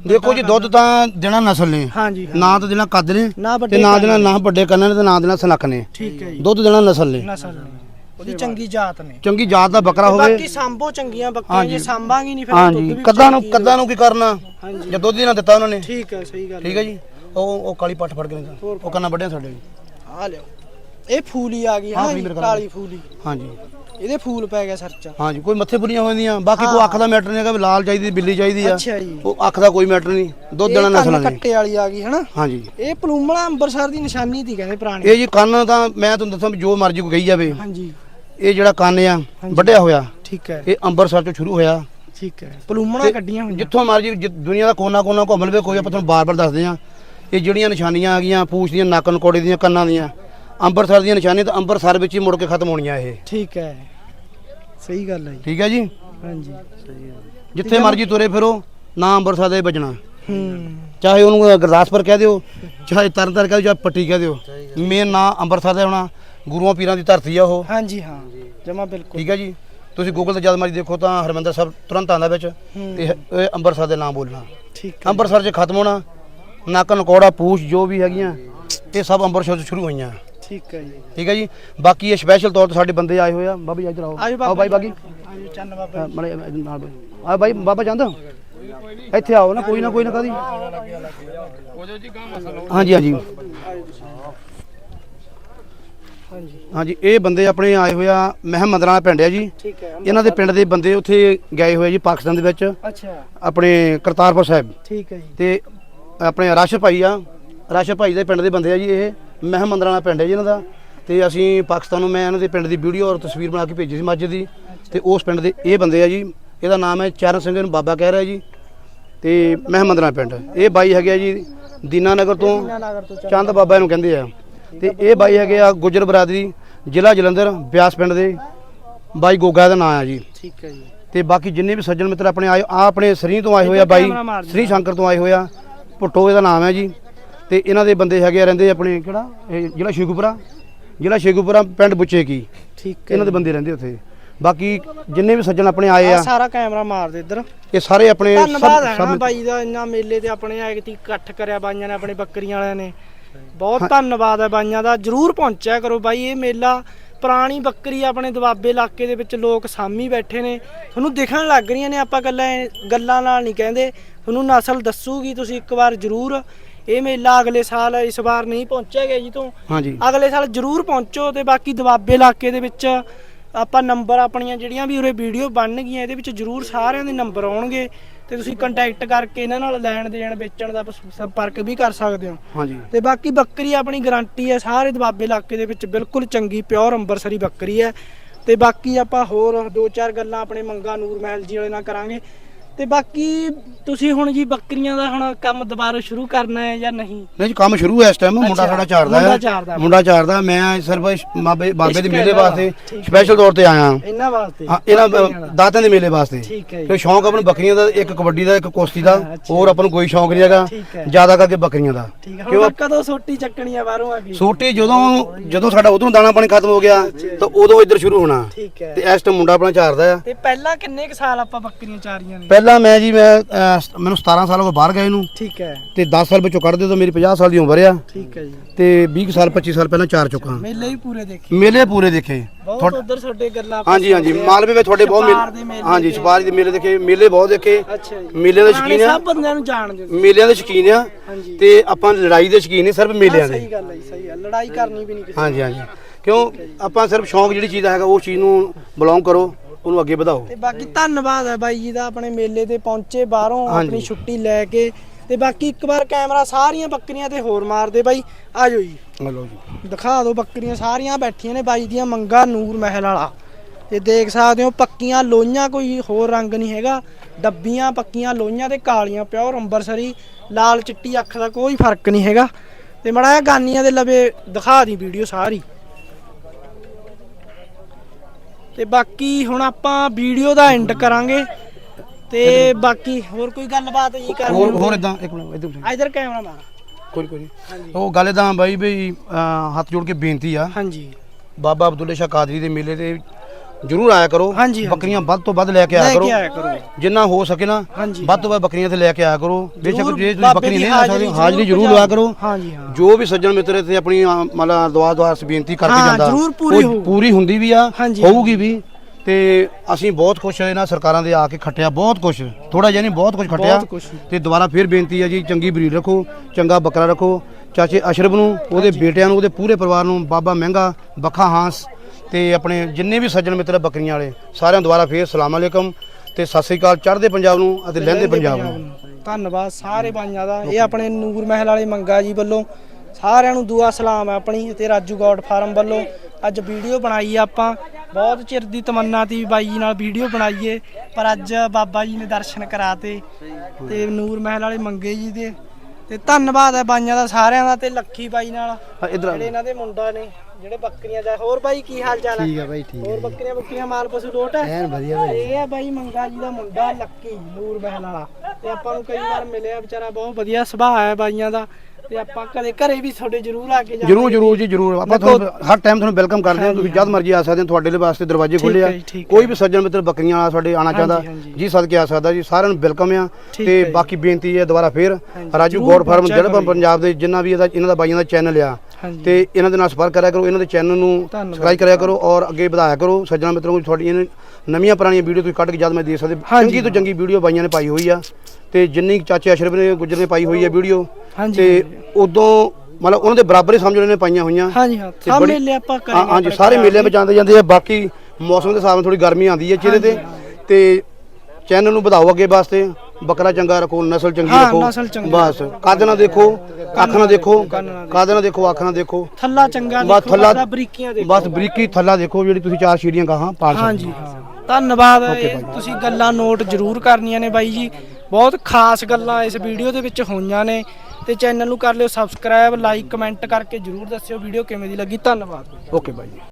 ਦੇਖੋ ਜੀ ਦੁੱਧ ਤਾਂ ਦੇਣਾ ਨਸਲ ਨੇ। ਨਾ ਤਾਂ ਦੇਣਾ ਕੱਦ ਨੇ ਤੇ ਨਾ ਦੇਣਾ ਨਾ ਵੱਡੇ ਕੰਨਾਂ ਨੇ ਤੇ ਨਾ ਦੇਣਾ ਸਨੱਖ ਨੇ। ਠੀਕ ਹੈ ਜੀ। ਦੁੱਧ ਦੇਣਾ ਨਸਲ ਨੇ। ਨਸਲ ਨੇ। ਉਹਦੀ ਚੰਗੀ ਜਾਤ ਨੇ। ਚੰਗੀ ਜਾਤ ਦਾ ਬੱਕਰਾ ਹੋਵੇ। ਬਾਕੀ ਸਾਂਭੋ ਚੰਗੀਆਂ ਬੱਕਰੀਆਂ ਜੇ ਸਾਂਭਾਂਗੀ ਨਹੀਂ ਫਿਰ ਹਾਂਜੀ। ਦੁੱਧ ਵੀ ਕੱਦਾਂ ਨੂੰ ਕੱਦਾਂ ਨੂੰ ਕੀ ਕਰਨਾ? ਜੇ ਦੁੱਧ ਹੀ ਨਾ ਦਿੱਤਾ ਉਹਨਾਂ ਨੇ। ਠੀਕ ਹੈ ਸਹੀ ਗੱਲ ਠੀਕ ਹੈ। ਜੀ। ਉਹ ਉਹ ਕਾਲੀ ਪੱਠ ਫੜ ਕੇ ਲੈ ਉਹ ਕੰਨਾਂ ਵੱਡਿਆ ਸਾਡੇ। ਆ ਲਿਓ ਇਹ ਫੂਲੀ ਆ ਗਈ ਹਾਂ, ਕੋਲ। ਫੂਲੀ। ਹਾਂਜੀ। ਇਹਦੇ ਫੂਲ ਪੈ ਗਿਆ ਸਰਚ। ਹਾਂਜੀ ਕੋਈ ਮੱਥੇ ਬੁਰੀਆਂ ਹੋਈਆਂ ਬਾਕੀ ਕੋਈ ਅੱਖ ਦਾ ਮੈਟਰ ਨਹੀਂ ਹੈਗਾ ਵੀ ਲਾਲ ਚਾਹੀਦੀ ਬਿੱਲੀ ਚਾਹੀਦੀ ਆ। ਅੱਛਾ ਜੀ। ਉਹ ਅੱਖ ਦਾ ਕੋਈ ਮੈਟਰ ਨਹੀਂ ਦੁੱਧ ਦੇਣਾ ਇਹ ਨਸਲਾਂ ਕੰਨ ਨੇ ਕੱਟੇ ਵਾਲੀ ਆ ਗਈ ਹਨਾ? ਹਾਂਜੀ। ਇਹ ਪਲੂਮਣਾ ਅੰਬਰਸਰ ਦੀ ਨਿਸ਼ਾਨੀ ਤੀ ਕਹਿੰਦੇ ਪੁਰਾਣੀ। ਇਹ ਜੀ ਕੰਨ ਤਾਂ ਮੈਂ ਤੁਹਾਨੂੰ ਦੱਸਾਂ ਜੋ ਮਰਜ਼ੀ ਕੋਈ ਕਹੀ ਜਾਵੇ। ਹਾਂਜੀ। ਇਹ ਜਿਹੜਾ ਕੰਨ ਆ ਵੱਡਿਆ ਹੋਇਆ। ਠੀਕ ਹੈ। ਇਹ ਅੰਮ੍ਰਿਤਸਰ ਤੋਂ ਸ਼ੁਰੂ ਹੋਇਆ। ਠੀਕ ਹੈ। ਪਲੂਮਣਾ ਕੱਢੀਆਂ ਹੋਈਆਂ। ਜਿੱਥੋਂ ਮਰਜ਼ੀ ਦੁਨੀਆ ਦਾ ਕੋਨਾ ਕੋਨਾ ਘੁੰਮ ਲਵੇ ਕੋਈ ਆਪਾਂ ਤੁਹਾਨੂੰ ਬਾਰ-ਬਾਰ ਦੱਸਦੇ ਆ ਇਹ ਜਿਹੜੀਆਂ ਨਿਸ਼ਾਨੀਆਂ ਆ ਗਈਆਂ ਪੂਛ ਦੀਆਂ ਨੱਕ ਨਕੋੜੇ ਦੀਆਂ ਕੰਨਾਂ ਦੀਆਂ। ਅੰਮ੍ਰਿਤਸਰ ਦੀਆਂ ਨਿਸ਼ਾਨੀਆਂ ਤਾਂ ਅੰਮ੍ਰਿਤਸਰ ਵਿੱਚ ਹੀ ਮੁੜ ਕੇ ਖਤਮ ਹੋਣੀਆਂ ਇਹ। ਠੀਕ ਹੈ। ਸਹੀ ਗੱਲ ਹੈ ਜੀ। ਠੀਕ ਹੈ ਜੀ? ਹਾਂਜੀ। ਜਿੱਥੇ ਮਰਜ਼ੀ ਤੁਰੇ ਫਿਰੋ ਨਾ ਅੰਮ੍ਰਿਤਸਰ ਦੇ ਵੱਜਣਾ। ਹੂੰ। ਚਾਹੇ ਉਹਨੂੰ ਗੁਰਦਾਸਪੁਰ ਕਹਿ ਦਿਓ ਚਾਹੇ ਤਰਨਤਾਰਨ ਕਹਿ ਦਿਓ ਚਾਹੇ ਪੱਟੀ ਕਹਿ ਦਿਓ। ਮੇਨ ਨਾਂ ਅੰਮ੍ਰਿਤਸਰ ਦਾ ਹੋਣਾ। ਗੁਰੂਆਂ ਪੀਰਾਂ ਦੀ ਧਰਤੀ ਆ ਉਹ। ਹਾਂਜੀ ਹਾਂ। ਜਮਾ ਬਿਲਕੁਲ। ਠੀਕ ਹੈ ਜੀ? ਤੁਸੀਂ ਗੂਗਲ ਤੇ ਜਦ ਮਰਜ਼ੀ ਦੇਖੋ ਤਾਂ ਹਰਮੰਦਰ ਸਾਹਿਬ ਤੁਰੰਤ ਆਉਂਦਾ ਵਿੱਚ ਤੇ ਇਹ ਅੰਮ੍ਰਿਤਸਰ ਦੇ ਨਾਮ ਬੋਲਣਾ। ਠੀਕ ਹੈ ਅੰਮ੍ਰਿਤਸਰ 'ਚ ਖਤਮ ਹੋਣਾ ਨੱਕ ਨਕੌੜਾ ਪੂਛ ਜੋ ਵੀ ਹੈਗੀਆਂ ਇਹ ਸਭ ਅੰਮ੍ਰਿਤਸਰ 'ਚ ਸ਼ੁਰੂ ਹੋਈਆਂ। ਠੀਕ ਹੈ ਜੀ। ਠੀਕ ਹੈ ਜੀ? ਬਾਕੀ ਇਹ ਸਪੈਸ਼ਲ ਤੌਰ ਤੇ ਸਾਡੇ ਬੰਦੇ ਆਏ ਹੋਏ ਆ। ਬਾਬਾ ਜੀ ਇੱਧਰ ਆਓ। ਆਓ ਬਾਈ ਬਾਗੀ। ਆਜੋ ਚੰਨ ਬਾਬਾ ਮੜੇ ਨਾਲ ਬਾਈ। ਆ ਬਾਈ ਬਾਬਾ ਚੰਦ। ਇੱਥੇ ਆਓ ਨਾ ਕੋਈ ਨਾ ਕੋਈ ਨਾ ਕਾਦੀ ਹਾਂਜੀ ਹਾਂਜੀ। ਹਾਂਜੀ। ਹਾਂਜੀ ਇਹ ਬੰਦੇ ਆਪਣੇ ਆਏ ਹੋਏ ਆ ਮਹਿਮਦਰਾਂ ਦਾ ਪਿੰਡ ਹੈ ਜੀ। ਠੀਕ ਹੈ ਇਹਨਾਂ ਦੇ ਪਿੰਡ ਦੇ ਬੰਦੇ ਉੱਥੇ ਗਏ ਹੋਏ ਜੀ ਪਾਕਿਸਤਾਨ ਦੇ ਵਿੱਚ। ਅੱਛਾ। ਆਪਣੇ ਕਰਤਾਰਪੁਰ ਸਾਹਿਬ। ਠੀਕ ਹੈ ਜੀ। ਤੇ ਆਪਣੇ ਰਾਸ਼ਦ ਭਾਈ ਆ ਰਾਸ਼ਦ ਭਾਈ ਦੇ ਪਿੰਡ ਦੇ ਬੰਦੇ ਆ ਜੀ ਇਹ। ਮਹਿਮੰਦਰਾਂ ਪਿੰਡ ਹੈ ਜੀ ਇਹਨਾਂ ਦਾ। ਤੇ ਅਸੀਂ ਪਾਕਿਸਤਾਨ ਨੂੰ ਮੈਂ ਇਹਨਾਂ ਦੇ ਪਿੰਡ ਦੀ ਵੀਡੀਓ ਔਰ ਤਸਵੀਰ ਬਣਾ ਕੇ ਭੇਜੀ ਸੀ ਮੱਝ ਦੀ। ਤੇ ਉਸ ਪਿੰਡ ਦੇ ਇਹ ਬੰਦੇ ਆ ਜੀ। ਇਹਦਾ ਨਾਮ ਹੈ ਚਰਨ ਸਿੰਘ ਨੂੰ ਬਾਬਾ ਕਹਿ ਰਿਹਾ ਜੀ। ਤੇ ਮਹਿਮੰਦਰਾਂ ਪਿੰਡ। ਇਹ ਬਾਈ ਹੈਗੇ ਆ ਜੀ ਦੀਨਾਨਗਰ ਤੋਂ ਨਗਰ ਤੋਂ ਚੰਦ ਬਾਬਾ ਇਹਨੂੰ ਕਹਿੰਦੇ ਆ। ਤੇ ਇਹ ਬਾਈ ਹੈਗੇ ਆ ਗੁੱਜਰ ਬਰਾਦਰੀ ਜ਼ਿਲ੍ਹਾ ਜਲੰਧਰ ਬਿਆਸ ਪਿੰਡ ਦੇ। ਬਾਈ ਗੋਗਾ ਦਾ ਨਾਮ ਆ ਜੀ। ਠੀਕ ਹੈ ਜੀ। ਤੇ ਬਾਕੀ ਜਿੰਨੇ ਵੀ ਸੱਜਣ ਮਿੱਤਰ ਆਪਣੇ ਆਏ ਆ ਆਪਣੇ ਸਰੀ ਤੋਂ ਆਏ ਹੋਏ ਆ ਬਾਈ। ਸ੍ਰੀ ਸ਼ੰਕਰ ਤੋਂ ਆਏ ਹੋਏ ਆ। ਭੁੱਟੋ ਇਹਦਾ ਨਾਮ ਹੈ ਜੀ। ਤੇ ਇਹਨਾਂ ਦੇ ਬੰਦੇ ਹੈਗੇ ਆ ਰਹਿੰਦੇ ਆਪਣੇ ਕਿਹੜਾ? ਇਹ ਜ਼ਿਲ੍ਹਾ ਸ਼ੇਖੂਪੁਰਾ। ਜ਼ਿਲ੍ਹਾ ਸ਼ੇਖੂਪੁਰਾ ਪਿੰਡ ਬੁੱਚੇ ਕੀ ਠੀਕ ਹੈ ਇਹਨਾਂ ਦੇ ਬੰਦੇ ਰਹਿੰਦੇ ਉੱਥੇ। ਬਾਕੀ ਜਿੰਨੇ ਵੀ ਸੱਜਣ ਆਪਣੇ ਆਏ ਆ ਸਾਰਾ ਕੈਮਰਾ ਮਾਰ ਦੇ ਇੱਧਰ। ਇਹ ਸਾਰੇ ਆਪਣੇ ਧੰਨਵਾਦ ਹੈ ਨਾ ਬਾਈ ਦਾ ਇੰਨਾ ਮੇਲੇ ਤੇ ਆਪਣੇ ਐਗਤੀ ਇਕੱਠ ਕਰਿਆ ਬਾਈਆਂ ਨੇ ਆਪਣੇ ਬੱਕਰੀਆਂ ਵਾਲਿਆਂ ਨੇ। ਬਹੁਤ ਧੰਨਵਾਦ ਹੈ ਬਾਈਆਂ ਦਾ ਜਰੂਰ ਪਹੁੰਚਿਆ ਕਰੋ ਬਾਈ ਇਹ ਮੇਲਾ ਪੁਰਾਣੀ ਬੱਕਰੀ ਆਪਣੇ ਦਵਾਬੇ ਇਲਾਕੇ ਦੇ ਵਿੱਚ ਲੋਕ ਸਾਮੀ ਬੈਠੇ ਨੇ। ਤੁਹਾਨੂੰ ਦਿਖਣ ਲੱਗ ਰਹੀਆਂ ਨੇ ਆਪਾਂ ਗੱਲਾਂ ਗੱਲਾਂ ਨਾਲ ਨਹੀਂ ਕਹਿੰਦੇ। ਤੁਹਾਨੂੰ ਨਸਲ ਦੱਸੂਗੀ ਤੁਸੀਂ ਇੱਕ ਵਾਰ ਜਰੂਰ। ਇਹ ਮੇਲਾ ਅਗਲੇ ਸਾਲ ਇਸ ਵਾਰ ਨਹੀਂ ਪਹੁੰਚਿਆ ਗਿਆ ਜੀ ਤੋਂ। ਹਾਂਜੀ। ਅਗਲੇ ਸਾਲ ਜਰੂਰ ਪਹੁੰਚੋ ਤੇ ਬਾਕੀ ਦਵਾਬੇ ਇਲਾਕੇ ਦੇ ਵਿੱਚ ਆਪਾਂ ਨੰਬਰ ਆਪਣੀਆਂ ਜਿਹੜੀਆਂ ਵੀ ਉਰੇ ਵੀਡੀਓ ਬਣਨਗੀਆਂ ਇਹਦੇ ਵਿੱਚ ਜਰੂਰ ਸਾਰਿਆਂ ਦੇ ਨੰਬਰ ਆਉਣਗੇ। ਤੇ ਤੁਸੀਂ ਕੰਟੈਕਟ ਕਰਕੇ ਇਹਨਾਂ ਨਾਲ ਲੈਣ ਦੇਣ ਵੇਚਣ ਦਾ ਸੰਪਰਕ ਵੀ ਕਰ ਸਕਦੇ ਹੋ। ਹਾਂਜੀ। ਤੇ ਬਾਕੀ ਬੱਕਰੀ ਆਪਣੀ ਗਾਰੰਟੀ ਹੈ ਸਾਰੇ ਦਵਾਬੇ ਇਲਾਕੇ ਦੇ ਵਿੱਚ ਬਿਲਕੁਲ ਚੰਗੀ ਪਿਓਰ ਅੰਬਰਸਰੀ ਬੱਕਰੀ ਹੈ। ਤੇ ਬਾਕੀ ਆਪਾਂ ਹੋਰ ਦੋ ਚਾਰ ਗੱਲਾਂ ਆਪਣੇ ਮੰਗਾ ਨੂਰ ਮਹਿਲ ਜੀ ਵਾਲੇ ਨਾਲ ਕਰਾਂਗੇ। ਤੇ ਬਾਕੀ ਤੁਸੀਂ ਹੁਣ ਜੀ ਬੱਕਰੀਆਂ ਦਾ ਹੁਣ ਕੰਮ ਦੁਬਾਰਾ ਸ਼ੁਰੂ ਕਰਨਾ ਹੈ ਜਾਂ ਨਹੀਂ? ਨਹੀਂ ਜੀ ਕੰਮ ਸ਼ੁਰੂ ਹੈ ਇਸ ਟਾਈਮ ਮੁੰਡਾ ਸਾਡਾ ਚਾਰਦਾ ਮੁੰਡਾ ਚਾਰਦਾ। ਮੁੰਡਾ ਚਾਰਦਾ ਮੈਂ ਸਿਰਫ ਬਾਬੇ ਬਾਬੇ ਦੇ ਇਸ਼ਕ ਮੇਲੇ ਵਾਸਤੇ ਠੀਕ। ਸਪੈਸ਼ਲ ਤੌਰ ਤੇ ਆਇਆ। ਇਹਨਾਂ ਵਾਸਤੇ? ਹਾਂ ਇਹਨਾਂ ਦਾਤਿਆਂ ਦੇ ਮੇਲੇ ਵਾਸਤੇ। ਠੀਕ ਹੈ ਜੀ। ਤੇ ਸ਼ੌਂਕ ਆਪਣੀ ਬੱਕਰੀਆਂ ਦਾ ਇੱਕ ਕਬੱਡੀ ਦਾ ਇੱਕ ਕੁਸ਼ਤੀ ਦਾ ਅੱਛਾ। ਹੋਰ ਆਪਾਂ ਨੂੰ ਕੋਈ ਸ਼ੌਂਕ ਨਹੀਂ ਹੈਗਾ। ਠੀਕ ਹੈ। ਜ਼ਿਆਦਾ ਕਰਕੇ ਬੱਕਰੀਆਂ ਦਾ। ਠੀਕ ਹੈ। ਕਿਉਂ? ਹੁਣ ਕਦੋਂ ਸੋਟੀ ਚੱਕਣੀ ਆ ਬਾਹਰੋਂ ਆ ਕੇ ਛੋਟੇ ਜਦੋਂ ਜਦੋਂ ਸਾਡਾ ਉਧਰੋਂ ਦਾਣਾ ਪਾਣੀ ਖਤਮ ਹੋ ਗਿਆ ਤਾਂ ਉਦੋਂ ਇੱਧਰ ਸ਼ੁਰੂ ਹੋਣਾ। ਠੀਕ ਹੈ। ਤੇ ਇਸ ਟਾਈਮ ਮੁੰਡਾ ਆਪਣਾ ਚਾਰਦਾ ਆ ਤੇ ਪਹਿਲਾਂ ਕਿੰਨੇ ਕੁ ਸਾਲ ਆਪਾਂ ਬੱਕਰੀਆਂ ਚਾਰੀਆਂ ਨੇ? ਪਹਿਲਾਂ ਮੈਂ ਜੀ ਮੈਂ ਸ- ਮੈਨੂੰ 17 ਸਾਲ ਹੋ ਗਏ ਬਾਹਰ ਗਏ ਨੂੰ। ਠੀਕ ਹੈ। ਤੇ 10 ਸਾਲ ਵਿੱਚੋਂ ਕੱਢ ਦਿਓ ਤਾਂ ਮੇਰੀ 50 ਸਾਲ ਦੀ ਉਮਰ ਆ। ਠੀਕ ਹੈ ਜੀ। ਤੇ 20 ਕੁ ਸਾਲ 25 ਸਾਲ ਪਹਿਲਾਂ ਚਾਰ ਚੁੱਕਾ। ਮੇਲੇ ਵੀ ਪੂਰੇ ਦੇਖੇ। ਮੇਲੇ ਪੂਰੇ ਦੇਖੇ। ਬਹੁਤ ਉਧਰ ਤੁਹਾਡੇ ਗੱਲਾਂ ਆਪਾਂ ਹਾਂਜੀ ਹਾਂਜੀ। ਸੁਣਦੇ ਆ। ਮਾਲਵੇ ਵਿੱਚ ਤੁਹਾਡੇ ਬਹੁਤ ਛਪਾਰ ਦੇ ਮੇਲੇ ਮੇਲੇ ਹਾਂਜੀ ਛਪਾਰ ਦੇ ਮੇਲੇ ਦੇਖੇ। ਮੇਲੇ ਬਹੁਤ ਦੇਖੇ। ਅੱਛਾ ਜੀ। ਮੇਲਿਆਂ ਦੇ ਪੁਰਾਣੇ ਸ਼ੌਕੀਨ ਆ। ਸਭ ਬੰਦਿਆਂ ਨੂੰ ਜਾਣਦੇ ਹੋ ਮੇਲਿਆਂ ਦੇ ਸ਼ੌਕੀਨ ਆ। ਹਾਂਜੀ। ਤੇ ਆਪਾਂ ਲੜਾਈ ਦੇ ਸ਼ੌਕੀਨ ਨਹੀਂ ਸਿਰਫ ਮੇਲਿਆਂ ਦੇ ਸਹੀ ਗੱਲ ਹੈ ਜੀ, ਸਹੀ ਹੈ। ਲੜਾਈ ਕਰਨੀ ਵੀ ਨਹੀਂ ਕਿਸੇ ਹਾਂਜੀ ਹਾਂਜੀ। ਕਿਉਂ? ਆਪਾਂ ਸਿਰਫ ਸ਼ੌਂਕ ਜਿਹੜੀ ਚੀਜ਼ ਦਾ ਹੈਗਾ ਉਸ ਚੀਜ਼ ਨੂੰ ਬਿਲੋਂਗ ਕਰੋ। ਉਹਨੂੰ ਅੱਗੇ ਵਧਾਓ। ਤੇ ਬਾਕੀ ਧੰਨਵਾਦ ਹੈ ਬਾਈ ਜੀ ਦਾ ਆਪਣੇ ਮੇਲੇ ਤੇ ਪਹੁੰਚੇ ਬਾਹਰੋਂ। ਆਪਣੀ ਛੁੱਟੀ ਲੈ ਕੇ। ਤੇ ਬਾਕੀ ਇੱਕ ਵਾਰ ਕੈਮਰਾ ਸਾਰੀਆਂ ਬੱਕਰੀਆਂ ਤੇ ਹੋਰ ਮਾਰਦੇ ਬਾਈ। ਆ ਜਾਓ ਜੀ। ਹਲੋ ਜੀ। ਦਿਖਾ ਦਿਓ ਬੱਕਰੀਆਂ ਸਾਰੀਆਂ ਬੈਠੀਆਂ ਨੇ ਬਾਈ ਦੀਆਂ ਮੰਗਾ ਨੂਰ ਮਹਿਲ ਵਾਲਾ। ਤੇ ਦੇਖ ਸਕਦੇ ਹੋ ਪੱਕੀਆਂ ਲੋਈਆਂ ਕੋਈ ਹੋਰ ਰੰਗ ਨਹੀਂ ਹੈਗਾ। ਡੱਬੀਆਂ ਪੱਕੀਆਂ ਲੋਈਆਂ ਤੇ ਕਾਲੀਆਂ ਪਿਓਰ ਅੰਬਰਸਰੀ। ਲਾਲ ਚਿੱਟੀ ਅੱਖ ਦਾ ਕੋਈ ਫ਼ਰਕ ਨਹੀਂ ਹੈਗਾ। ਤੇ ਮੜਾ ਗਾਨੀਆਂ ਦੇ ਲਵੇ ਦਿਖਾ ਦੀ ਵੀਡੀਓ ਸਾਰੀ। ਤੇ ਬਾਕੀ ਹੁਣ ਆਪਾਂ ਵੀਡੀਓ ਦਾ ਐਂਡ ਕਰਾਂਗੇ। ਤੇ ਬਾਕੀ ਹੋਰ ਕੋਈ ਗੱਲਬਾਤ ਜੀ ਕਰਨੀ ਹੋਰ ਹੋਰ ਇਦਾਂ ਇੱਕ ਮਿੰਟ ਇੱਧਰ ਤੁਸੀਂ। ਇਧਰ ਕੈਮਰਾ ਮਾਰ। ਕੋਈ ਕੋਈ ਉਹ ਗੱਲ ਇਦਾਂ ਬਾਈ ਬਈ ਹੱਥ ਜੋੜ ਕੇ ਬੇਨਤੀ ਆ। ਹਾਂਜੀ। ਬਾਬਾ ਅਬਦੁੱਲੇ ਸ਼ਾਹ ਕਾਦਰੀ ਦੇ ਮੇਲੇ ਤੇ ਜਰੂਰ ਆਇਆ ਕਰੋ। ਹਾਂਜੀ, ਹਾਂਜੀ। ਬੱਕਰੀਆਂ ਵੱਧ ਤੋਂ ਵੱਧ ਲੈ ਕੇ ਆਇਆ ਲੈ ਕਰੋ। ਕੇ ਆਇਆ ਕਰੋ। ਜਿੰਨਾ ਹੋ ਸਕੇ ਨਾ ਹਾਂਜੀ। ਵੱਧ ਤੋਂ ਵੱਧ ਬੱਕਰੀਆਂ ਤੇ ਲੈ ਕੇ ਆਇਆ ਕਰੋ। ਬੇਸ਼ੱਕ ਜ਼ਰੂਰ ਜੇ ਤੁਸੀਂ ਬਾਬੇ ਬੱਕਰੀ ਦੀ ਨਹੀਂ ਲੈ ਸਕਦੇ ਹਾਜ਼ਰੀ ਹਾਜ਼ਰੀ ਜ਼ਰੂਰ ਜਰੂਰ ਕਰੋ। ਹਾਂਜੀ ਹਾਂ। ਜੋ ਵੀ ਸੱਜਣ ਮਿੱਤਰ ਇੱਥੇ ਆਪਣੀ ਮਤਲਬ ਦੁਆ ਦੁਆ ਬੇਨਤੀ ਕਰਕੇ ਹਾਂ, ਜਾਂਦਾ ਜ਼ਰੂਰ ਪੂਰੀ ਉਹ ਹੋਊ। ਪੂਰੀ ਹੁੰਦੀ ਵੀ ਆ ਹਾਂਜੀ। ਹੋਊਗੀ ਵੀ। ਤੇ ਅਸੀਂ ਬਹੁਤ ਖੁਸ਼ ਹੋਏ ਨਾ ਸਰਕਾਰਾਂ ਦੇ ਆ ਕੇ ਖੱਟਿਆ ਬਹੁਤ ਕੁਝ ਥੋੜਾ ਜਿਹਾ ਨਹੀਂ ਬਹੁਤ ਕੁਝ ਖੱਟਿਆ। ਬਹੁਤ ਕੁਛ। ਤੇ ਦੁਬਾਰਾ ਫੇਰ ਬੇਨਤੀ ਹੈ ਜੀ ਚੰਗੀ ਬਰੀਡ ਰੱਖੋ ਚੰਗਾ ਬੱਕਰਾ ਰੱਖੋ। ਚਾਚੇ ਅਸ਼ਰਫ ਨੂੰ ਉਹਦੇ ਬੇਟਿਆਂ ਨੂੰ ਉਹਦੇ ਪੂਰੇ ਪਰਿਵਾਰ ਨੂੰ ਬਾਬਾ ਮਹਿੰਗਾ ਬੱਖਾ ਹਾਂਸ ਤੇ ਆਪਣੇ ਜਿੰਨੇ ਵੀ ਸੱਜਣ ਮਿੱਤਰ ਆ ਬੱਕਰੀਆਂ ਵਾਲੇ ਸਾਰਿਆਂ ਨੂੰ ਦੁਬਾਰਾ ਫੇਰ ਸਲਾਮ ਅਲੈਕਮ ਤੇ ਸਤਿ ਸ੍ਰੀ ਅਕਾਲ। ਚੜ੍ਹਦੇ ਪੰਜਾਬ ਨੂੰ ਅਤੇ ਲਹਿੰਦੇ ਪੰਜਾਬ ਨੂੰ। ਧੰਨਵਾਦ ਸਾਰੇ ਬਾਈਆਂ ਦਾ। ਇਹ ਆਪਣੇ ਨੂਰ ਮਹਿਲ ਵਾਲੇ ਮੰਗਾ ਜੀ ਵੱਲੋਂ। ਸਾਰਿਆਂ ਨੂੰ ਦੁਆ ਸਲਾਮ ਹੈ ਆਪਣੀ ਤੇ ਰਾਜੂ ਗੌਡ ਫਾਰਮ ਵੱਲੋਂ। ਅੱਜ ਵੀਡੀਓ ਬਣਾਈ ਆਪਾਂ। ਬਹੁਤ ਚਿਰ ਦੀ ਤਮੰਨਾ ਵੀ ਬਾਈ ਜੀ ਨਾਲ ਵੀਡੀਓ ਬਣਾਈਏ ਪਰ ਅੱਜ ਬਾਬਾ ਜੀ ਨੇ ਦਰਸ਼ਨ ਕਰਾਤੇ ਤੇ ਨੂਰ ਮਹਿਲ ਵਾਲੇ ਮੰਗੇ ਜੀ ਦੇ। ਤੇ ਧੰਨਵਾਦ ਹੈ ਬਾਈਆਂ ਦਾ ਸਾਰਿਆਂ ਦਾ ਤੇ ਲੱਖੀ ਬਾਈ ਨਾਲ। ਜਿਹੜੇ ਇਹਨਾਂ ਦੇ ਮੁੰਡਾ ਨੇ। ਜਿਹੜੇ ਬੱਕਰੀਆਂ ਜਾ ਹੋਰ ਬਾਈ ਕੀ ਹਾਲ ਚਾਲ ਹੈ ਠੀਕ ਆ ਬਾਈ ਠੀਕ ਹੋਰ ਬੱਕਰੀਆਂ ਬੱਕਰੀਆਂ ਮਾਲ ਪਸ਼ੂ ਲੋਟ ਹੈ ਐਨ ਵਧੀਆ ਬਾਈ ਇਹ ਆ ਬਾਈ ਮੰਗਾ ਜੀ ਦਾ ਮੁੰਡਾ ਲੱਕੀ ਨੂਰ ਮਹਿਲ ਵਾਲਾ। ਤੇ ਆਪਾਂ ਨੂੰ ਕਈ ਵਾਰ ਮਿਲਿਆ ਵਿਚਾਰਾ ਬਹੁਤ ਵਧੀਆ ਸੁਭਾਅ ਹੈ ਬਾਈਆਂ ਦਾ। ਤੇ ਆਪਾਂ ਕਦੇ ਘਰੇ ਵੀ ਤੁਹਾਡੇ ਜ਼ਰੂਰ ਆ ਕੇ ਜਾਵਾਂਗੇ। ਜਰੂਰ ਜਰੂਰ ਜੀ ਜਰੂਰ। ਆਪਾਂ ਤੁਹਾਨੂੰ ਹਰ ਟਾਈਮ ਤੁਹਾਨੂੰ ਵੈਲਕਮ ਕਰਦੇ ਹਾਂ। ਤੁਸੀਂ ਜਦ ਮਰਜ਼ੀ ਆ ਸਕਦੇ ਹੋ ਤੁਹਾਡੇ ਲਈ ਵਾਸਤੇ ਦਰਵਾਜ਼ੇ ਖੁੱਲੇ ਆ। ਹੈ ਕੋਈ ਵੀ ਸੱਜਣ ਮਿੱਤਰ ਬੱਕਰੀਆਂ ਵਾਲਾ ਸਾਡੇ ਆਣਾ ਚਾਹੁੰਦਾ। ਜੀ ਸਦਕੇ ਆ ਸਕਦਾ ਜੀ। ਸਾਰਿਆਂ ਨੂੰ ਵੈਲਕਮ ਆ। ਤੇ ਹੈ। ਬਾਕੀ ਬੇਨਤੀ ਹੈ ਦੁਬਾਰਾ ਫੇਰ ਰਾਜੂ ਗੋਡ ਫਾਰਮ ਜਿਹੜਾ। ਪੰਜਾਬ ਦੇ ਜਿੰਨਾ ਵੀ ਇਹਦਾ ਇਹਨਾਂ ਦਾ ਬਾਈਆਂ ਦਾ ਚੈਨਲ ਆ ਤੇ ਇਹਨਾਂ ਦੇ ਨਾਲ ਸੰਪਰਕ ਕਰਿਆ ਕਰੋ ਇਹਨਾਂ ਦੇ ਚੈਨਲ ਨੂੰ। ਸਬਸਕ੍ਰਾਈਬ ਕਰਿਆ ਕਰੋ ਔਰ ਅੱਗੇ ਵਧਾਇਆ ਕਰੋ। ਸੱਜਣਾ ਮਿੱਤਰੋ ਨੇ ਨਵੀਆਂ ਪੁਰਾਣੀਆਂ ਵੀਡੀਓ ਤੁਸੀਂ ਕੱਢ ਕੇ ਜਦ ਮੈਂ ਦੇਖ ਸਕਦੇ। ਚੰਗੀ ਤੋਂ ਚੰਗੀ ਵੀਡੀਓ ਬਾਈਆਂ ਨੇ ਪਾਈ ਹੋਈ ਆ। ਤੇ ਜਿੰਨੀ ਚਾਚੇ ਅਸ਼ਰਫ ਨੇ ਗੁੱਜਰ ਨੇ ਪਾਈ ਹੋਈ ਆ ਵੀਡੀਓ ਤੇ ਉਦੋਂ ਮਤਲਬ ਉਹਨਾਂ ਦੇ ਬਰਾਬਰ ਹੀ ਸਮਝ ਲੈਣੇ ਪਾਈਆਂ ਹੋਈਆਂ। ਹਾਂਜੀ ਹਾਂ। ਸਭ ਮੇਲੇ ਆਪਾਂ ਹਾਂਜੀ ਸਾਰੇ ਮੇਲਿਆਂ ਵਿੱਚ ਜਾਂਦੇ ਜਾਂਦੇ ਆ ਬਾਕੀ ਮੌਸਮ ਦੇ ਹਿਸਾਬ ਨਾਲ ਥੋੜੀ ਗਰਮੀ ਆਉਂਦੀ ਹੈ ਚਿਹਰੇ ਤੇ। ਤੇ ਚੈਨਲ ਨੂੰ ਵਧਾਓ ਅੱਗੇ ਵਾਸਤੇ। ਬੱਕਰਾ ਚੰਗਾ ਰੱਖੋ ਨਸਲ ਚੰਗੀ ਹਾਂ, ਰੱਖੋ। ਚੰਗੀ ਬਸ। ਕੱਦ ਨਾ ਦੇਖੋ ਅੱਖ ਨਾ ਦੇਖੋ ਕੰਨ ਨਾ ਦੇਖੋ। ਕੱਦ ਨਾ ਦੇਖੋ। ਅੱਖ ਨਾ ਦੇਖੋ। ਥੱਲਾ ਚੰਗਾ ਬਸ ਦੇਖੋ ਥੱਲਾ ਥੱਲਾ ਬਰੀਕੀਆਂ ਦੇਖੋ। ਬਸ ਬਰੀਕੀ ਥੱਲਾ ਦੇਖੋ ਜਿਹੜੀ ਤੁਸੀਂ ਚਾਰ ਸੀੜੀਆਂ ਗਾਹਾਂ ਪਾਲ ਸਕਦੇ ਹਾਂਜੀ ਧੰਨਵਾਦ ਇਹ ਤੁਸੀਂ ਗੱਲਾਂ ਨੋਟ ਜ਼ਰੂਰ ਕਰਨੀਆਂ ਨੇ ਬਾਈ ਜੀ। ਬਹੁਤ ਖਾਸ ਗੱਲਾਂ ਇਸ ਵੀਡੀਓ ਦੇ ਵਿੱਚ ਹੋਈਆਂ ਨੇ। ਤੇ ਚੈਨਲ ਨੂੰ ਕਰ ਲਿਓ ਸਬਸਕ੍ਰਾਈਬ ਲਾਈਕ ਕਮੈਂਟ ਕਰਕੇ ਜ਼ਰੂਰ ਦੱਸਿਓ ਵੀਡੀਓ ਕਿਵੇਂ ਦੀ ਲੱਗੀ। ਧੰਨਵਾਦ। ਓਕੇ ਬਾਈ